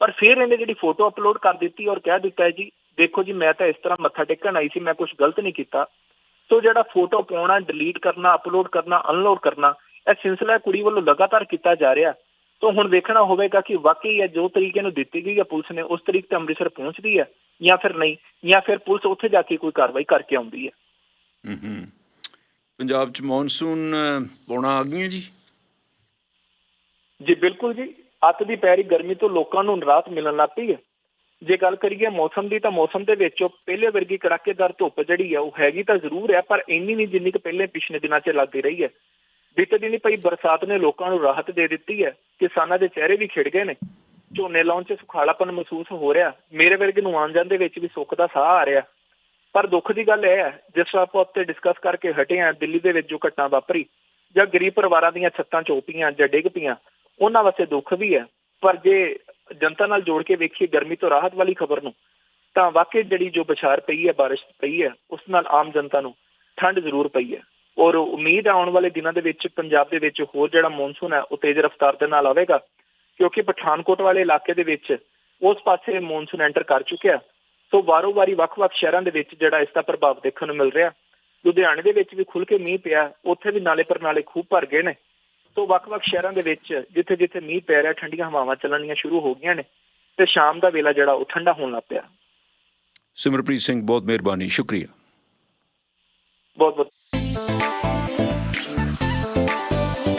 ਪਰ ਫਿਰ ਇਹਨੇ ਜਿਹੜੀ ਫੋਟੋ ਅਪਲੋਡ ਕਰ ਦਿੱਤੀ ਔਰ ਕਹਿ ਦਿੱਤਾ ਹੈ ਜੀ ਦੇਖੋ ਜੀ ਮੈਂ ਤਾਂ ਇਸ ਤਰ੍ਹਾਂ ਮੱਥਾ ਟੇਕਣ ਆਈ ਸੀ ਮੈਂ ਕੁਝ ਗਲਤ ਨਹੀਂ ਕੀਤਾ। ਸੋ ਜਿਹੜਾ ਫੋਟੋ ਪਾਉਣਾ ਡਿਲੀਟ ਕਰਨਾ ਅਪਲੋਡ ਕਰਨਾ ਅਨਲੋਡ ਕਰਨਾ ਇਹ ਸਿਲਸਿਲਾ ਕੁੜੀ ਵੱਲੋਂ ਲਗਾਤਾਰ ਕੀਤਾ ਜਾ ਰਿਹਾ। ਤੋਂ ਹੁਣ ਵੇਖਣਾ ਹੋਵੇਗਾ ਕਿ ਵਾਕਈ ਇਹ ਜੋ ਤਰੀਕੇ ਨੂੰ ਦਿੱਤੀ ਗਈ ਹੈ ਪੁਲਿਸ ਨੇ ਉਸ ਤਰੀਕੇ ਤੇ ਅੰਮ੍ਰਿਤਸਰ ਪਹੁੰਚਦੀ ਹੈ ਜਾਂ ਫਿਰ ਨਹੀਂ ਜਾਂ ਫਿਰ ਪੁਲਿਸ ਉੱਥੇ ਜਾ ਕੇ ਕੋਈ ਕਾਰਵਾਈ ਕਰਕੇ ਆਉਂਦੀ ਹੈ। ਪੰਜਾਬ 'ਚ ਮੌਨਸੂਨ ਪੌਣਾ ਆ ਗਈਆਂ ਜੀ? ਜੀ ਬਿਲਕੁਲ ਜੀ। ਅੱਤ ਦੀ ਪੈਰੀ ਗਰਮੀ ਤੋਂ ਲੋਕਾਂ ਨੂੰ ਰਾਹਤ ਮਿਲਣ ਲੱਗ ਪਈ ਹੈ। ਜੇ ਗੱਲ ਕਰੀਏ ਮੌਸਮ ਦੀ, ਤਾਂ ਮੌਸਮ ਦੇ ਵਿੱਚ ਪਹਿਲੇ ਵਰਗੀ ਕੜਾਕੇਦਾਰ ਧੁੱਪ ਜਿਹੜੀ ਹੈ ਉਹ ਹੈਗੀ ਤਾਂ ਜ਼ਰੂਰ ਹੈ ਪਰ ਇੰਨੀ ਨਹੀਂ ਜਿੰਨੀ ਕਿ ਪਹਿਲੇ ਪਿਛਲੇ ਦਿਨਾਂ 'ਚ ਲੱਗਦੀ ਰਹੀ ਹੈ ਬੀਤੇ ਦਿਨੀ ਪਈ ਬਰਸਾਤ ਨੇ ਲੋਕਾਂ ਨੂੰ ਰਾਹਤ ਦੇ ਦਿੱਤੀ ਹੈ ਕਿਸਾਨਾਂ ਦੇ ਚਿਹਰੇ ਵੀ ਖਿੜ ਗਏ ਨੇ। ਝੋਨੇ ਲਾਉਣ 'ਚ ਸੁਖਾਲਾਪਨ ਮਹਿਸੂਸ ਹੋ ਰਿਹਾ, ਮੇਰੇ ਵਰਗੇ ਨੂੰ ਆਉਣ ਜਾਣ ਦੇ ਵਿੱਚ ਵੀ ਸੁੱਖ ਦਾ ਸਾਹ ਆ ਰਿਹਾ। ਪਰ ਦੁੱਖ ਦੀ ਗੱਲ ਇਹ ਹੈ ਜਿਸ ਆਪਾਂ ਉੱਤੇ ਡਿਸਕਸ ਕਰਕੇ ਹਟੇ ਆ, ਦਿੱਲੀ ਦੇ ਵਿੱਚ ਜੋ ਘਟਨਾ ਵਾਪਰੀ, ਜਾਂ ਗਰੀਬ ਪਰਿਵਾਰਾਂ ਦੀਆਂ ਛੱਤਾਂ ਚੋਪੀਆਂ ਜਾਂ ਡਿੱਗ ਪਈਆਂ, ਉਹਨਾਂ ਵਾਸਤੇ ਦੁੱਖ ਵੀ ਹੈ ਪਰ ਜੇ ਜਨਤਾ ਨਾਲ ਜੋੜ ਕੇ ਵੇਖੀਏ ਗਰਮੀ ਤੋਂ ਰਾਹਤ ਵਾਲੀ ਖਬਰ ਨੂੰ, ਤਾਂ ਵਾਕਈ ਜਿਹੜੀ ਜੋ ਬਛਾਰ ਪਈ ਹੈ, ਬਾਰਿਸ਼ ਪਈ ਹੈ, ਉਸ ਨਾਲ ਆਮ ਜਨਤਾ ਨੂੰ ਠੰਡ ਜ਼ਰੂਰ ਪਈ ਹੈ। ਔਰ ਉਮੀਦ ਹੈ ਆਉਣ ਵਾਲੇ ਦਿਨਾਂ ਦੇ ਵਿੱਚ ਪੰਜਾਬ ਦੇ ਵਿੱਚ ਹੋਰ ਜਿਹੜਾ ਮੌਨਸੂਨ ਹੈ, ਉਹ ਤੇਜ਼ ਰਫ਼ਤਾਰ ਦੇ ਨਾਲ ਆਵੇਗਾ, ਕਿਉਂਕਿ ਪਠਾਨਕੋਟ ਵਾਲੇ ਇਲਾਕੇ ਦੇ ਵਿੱਚ ਉਸ ਪਾਸੇ ਮੌਨਸੂਨ ਐਂਟਰ ਕਰ ਚੁੱਕਿਆ ਸੋ ਵਾਰੋ-ਵਾਰੀ ਵੱਖ-ਵੱਖ ਸ਼ਹਿਰਾਂ ਦੇ ਵਿੱਚ ਜਿਹੜਾ ਇਸ ਦਾ ਪ੍ਰਭਾਵ ਦੇਖਣ ਨੂੰ ਮਿਲ ਰਿਹਾ ਲੁਧਿਆਣੇ ਦੇ ਵਿੱਚ ਵੀ ਖੁੱਲ ਕੇ ਮੀਂਹ ਪਿਆ ਉੱਥੇ ਵੀ ਨਾਲੇ ਪਰ ਨਾਲੇ ਖੂਬ ਭਰ ਗਏ ਨੇ। ਤੋਂ ਵੱਖ-ਵੱਖ ਸ਼ਹਿਰਾਂ ਦੇ ਵਿੱਚ ਜਿੱਥੇ-ਜਿੱਥੇ ਮੀਂਹ ਪੈ ਰਿਹਾ ਠੰਡੀਆਂ ਹਵਾਵਾਂ ਚੱਲਣੀਆਂ ਸ਼ੁਰੂ ਹੋ ਗਈਆਂ ਨੇ ਤੇ ਸ਼ਾਮ ਦਾ ਵੇਲਾ ਜਿਹੜਾ ਉਹ ਠੰਡਾ ਹੋਣ ਲੱਗ ਪਿਆ। ਸਿਮਰਪ੍ਰੀਤ ਸਿੰਘ ਬਹੁਤ ਮਿਹਰਬਾਨੀ ਸ਼ੁਕਰੀਆ। ਬਹੁਤ ਬਹੁਤ।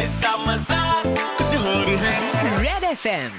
ਇਸ ਦਾ ਮਜ਼ਾ ਕੁਝ ਹੋਰ ਹੈ। Red FM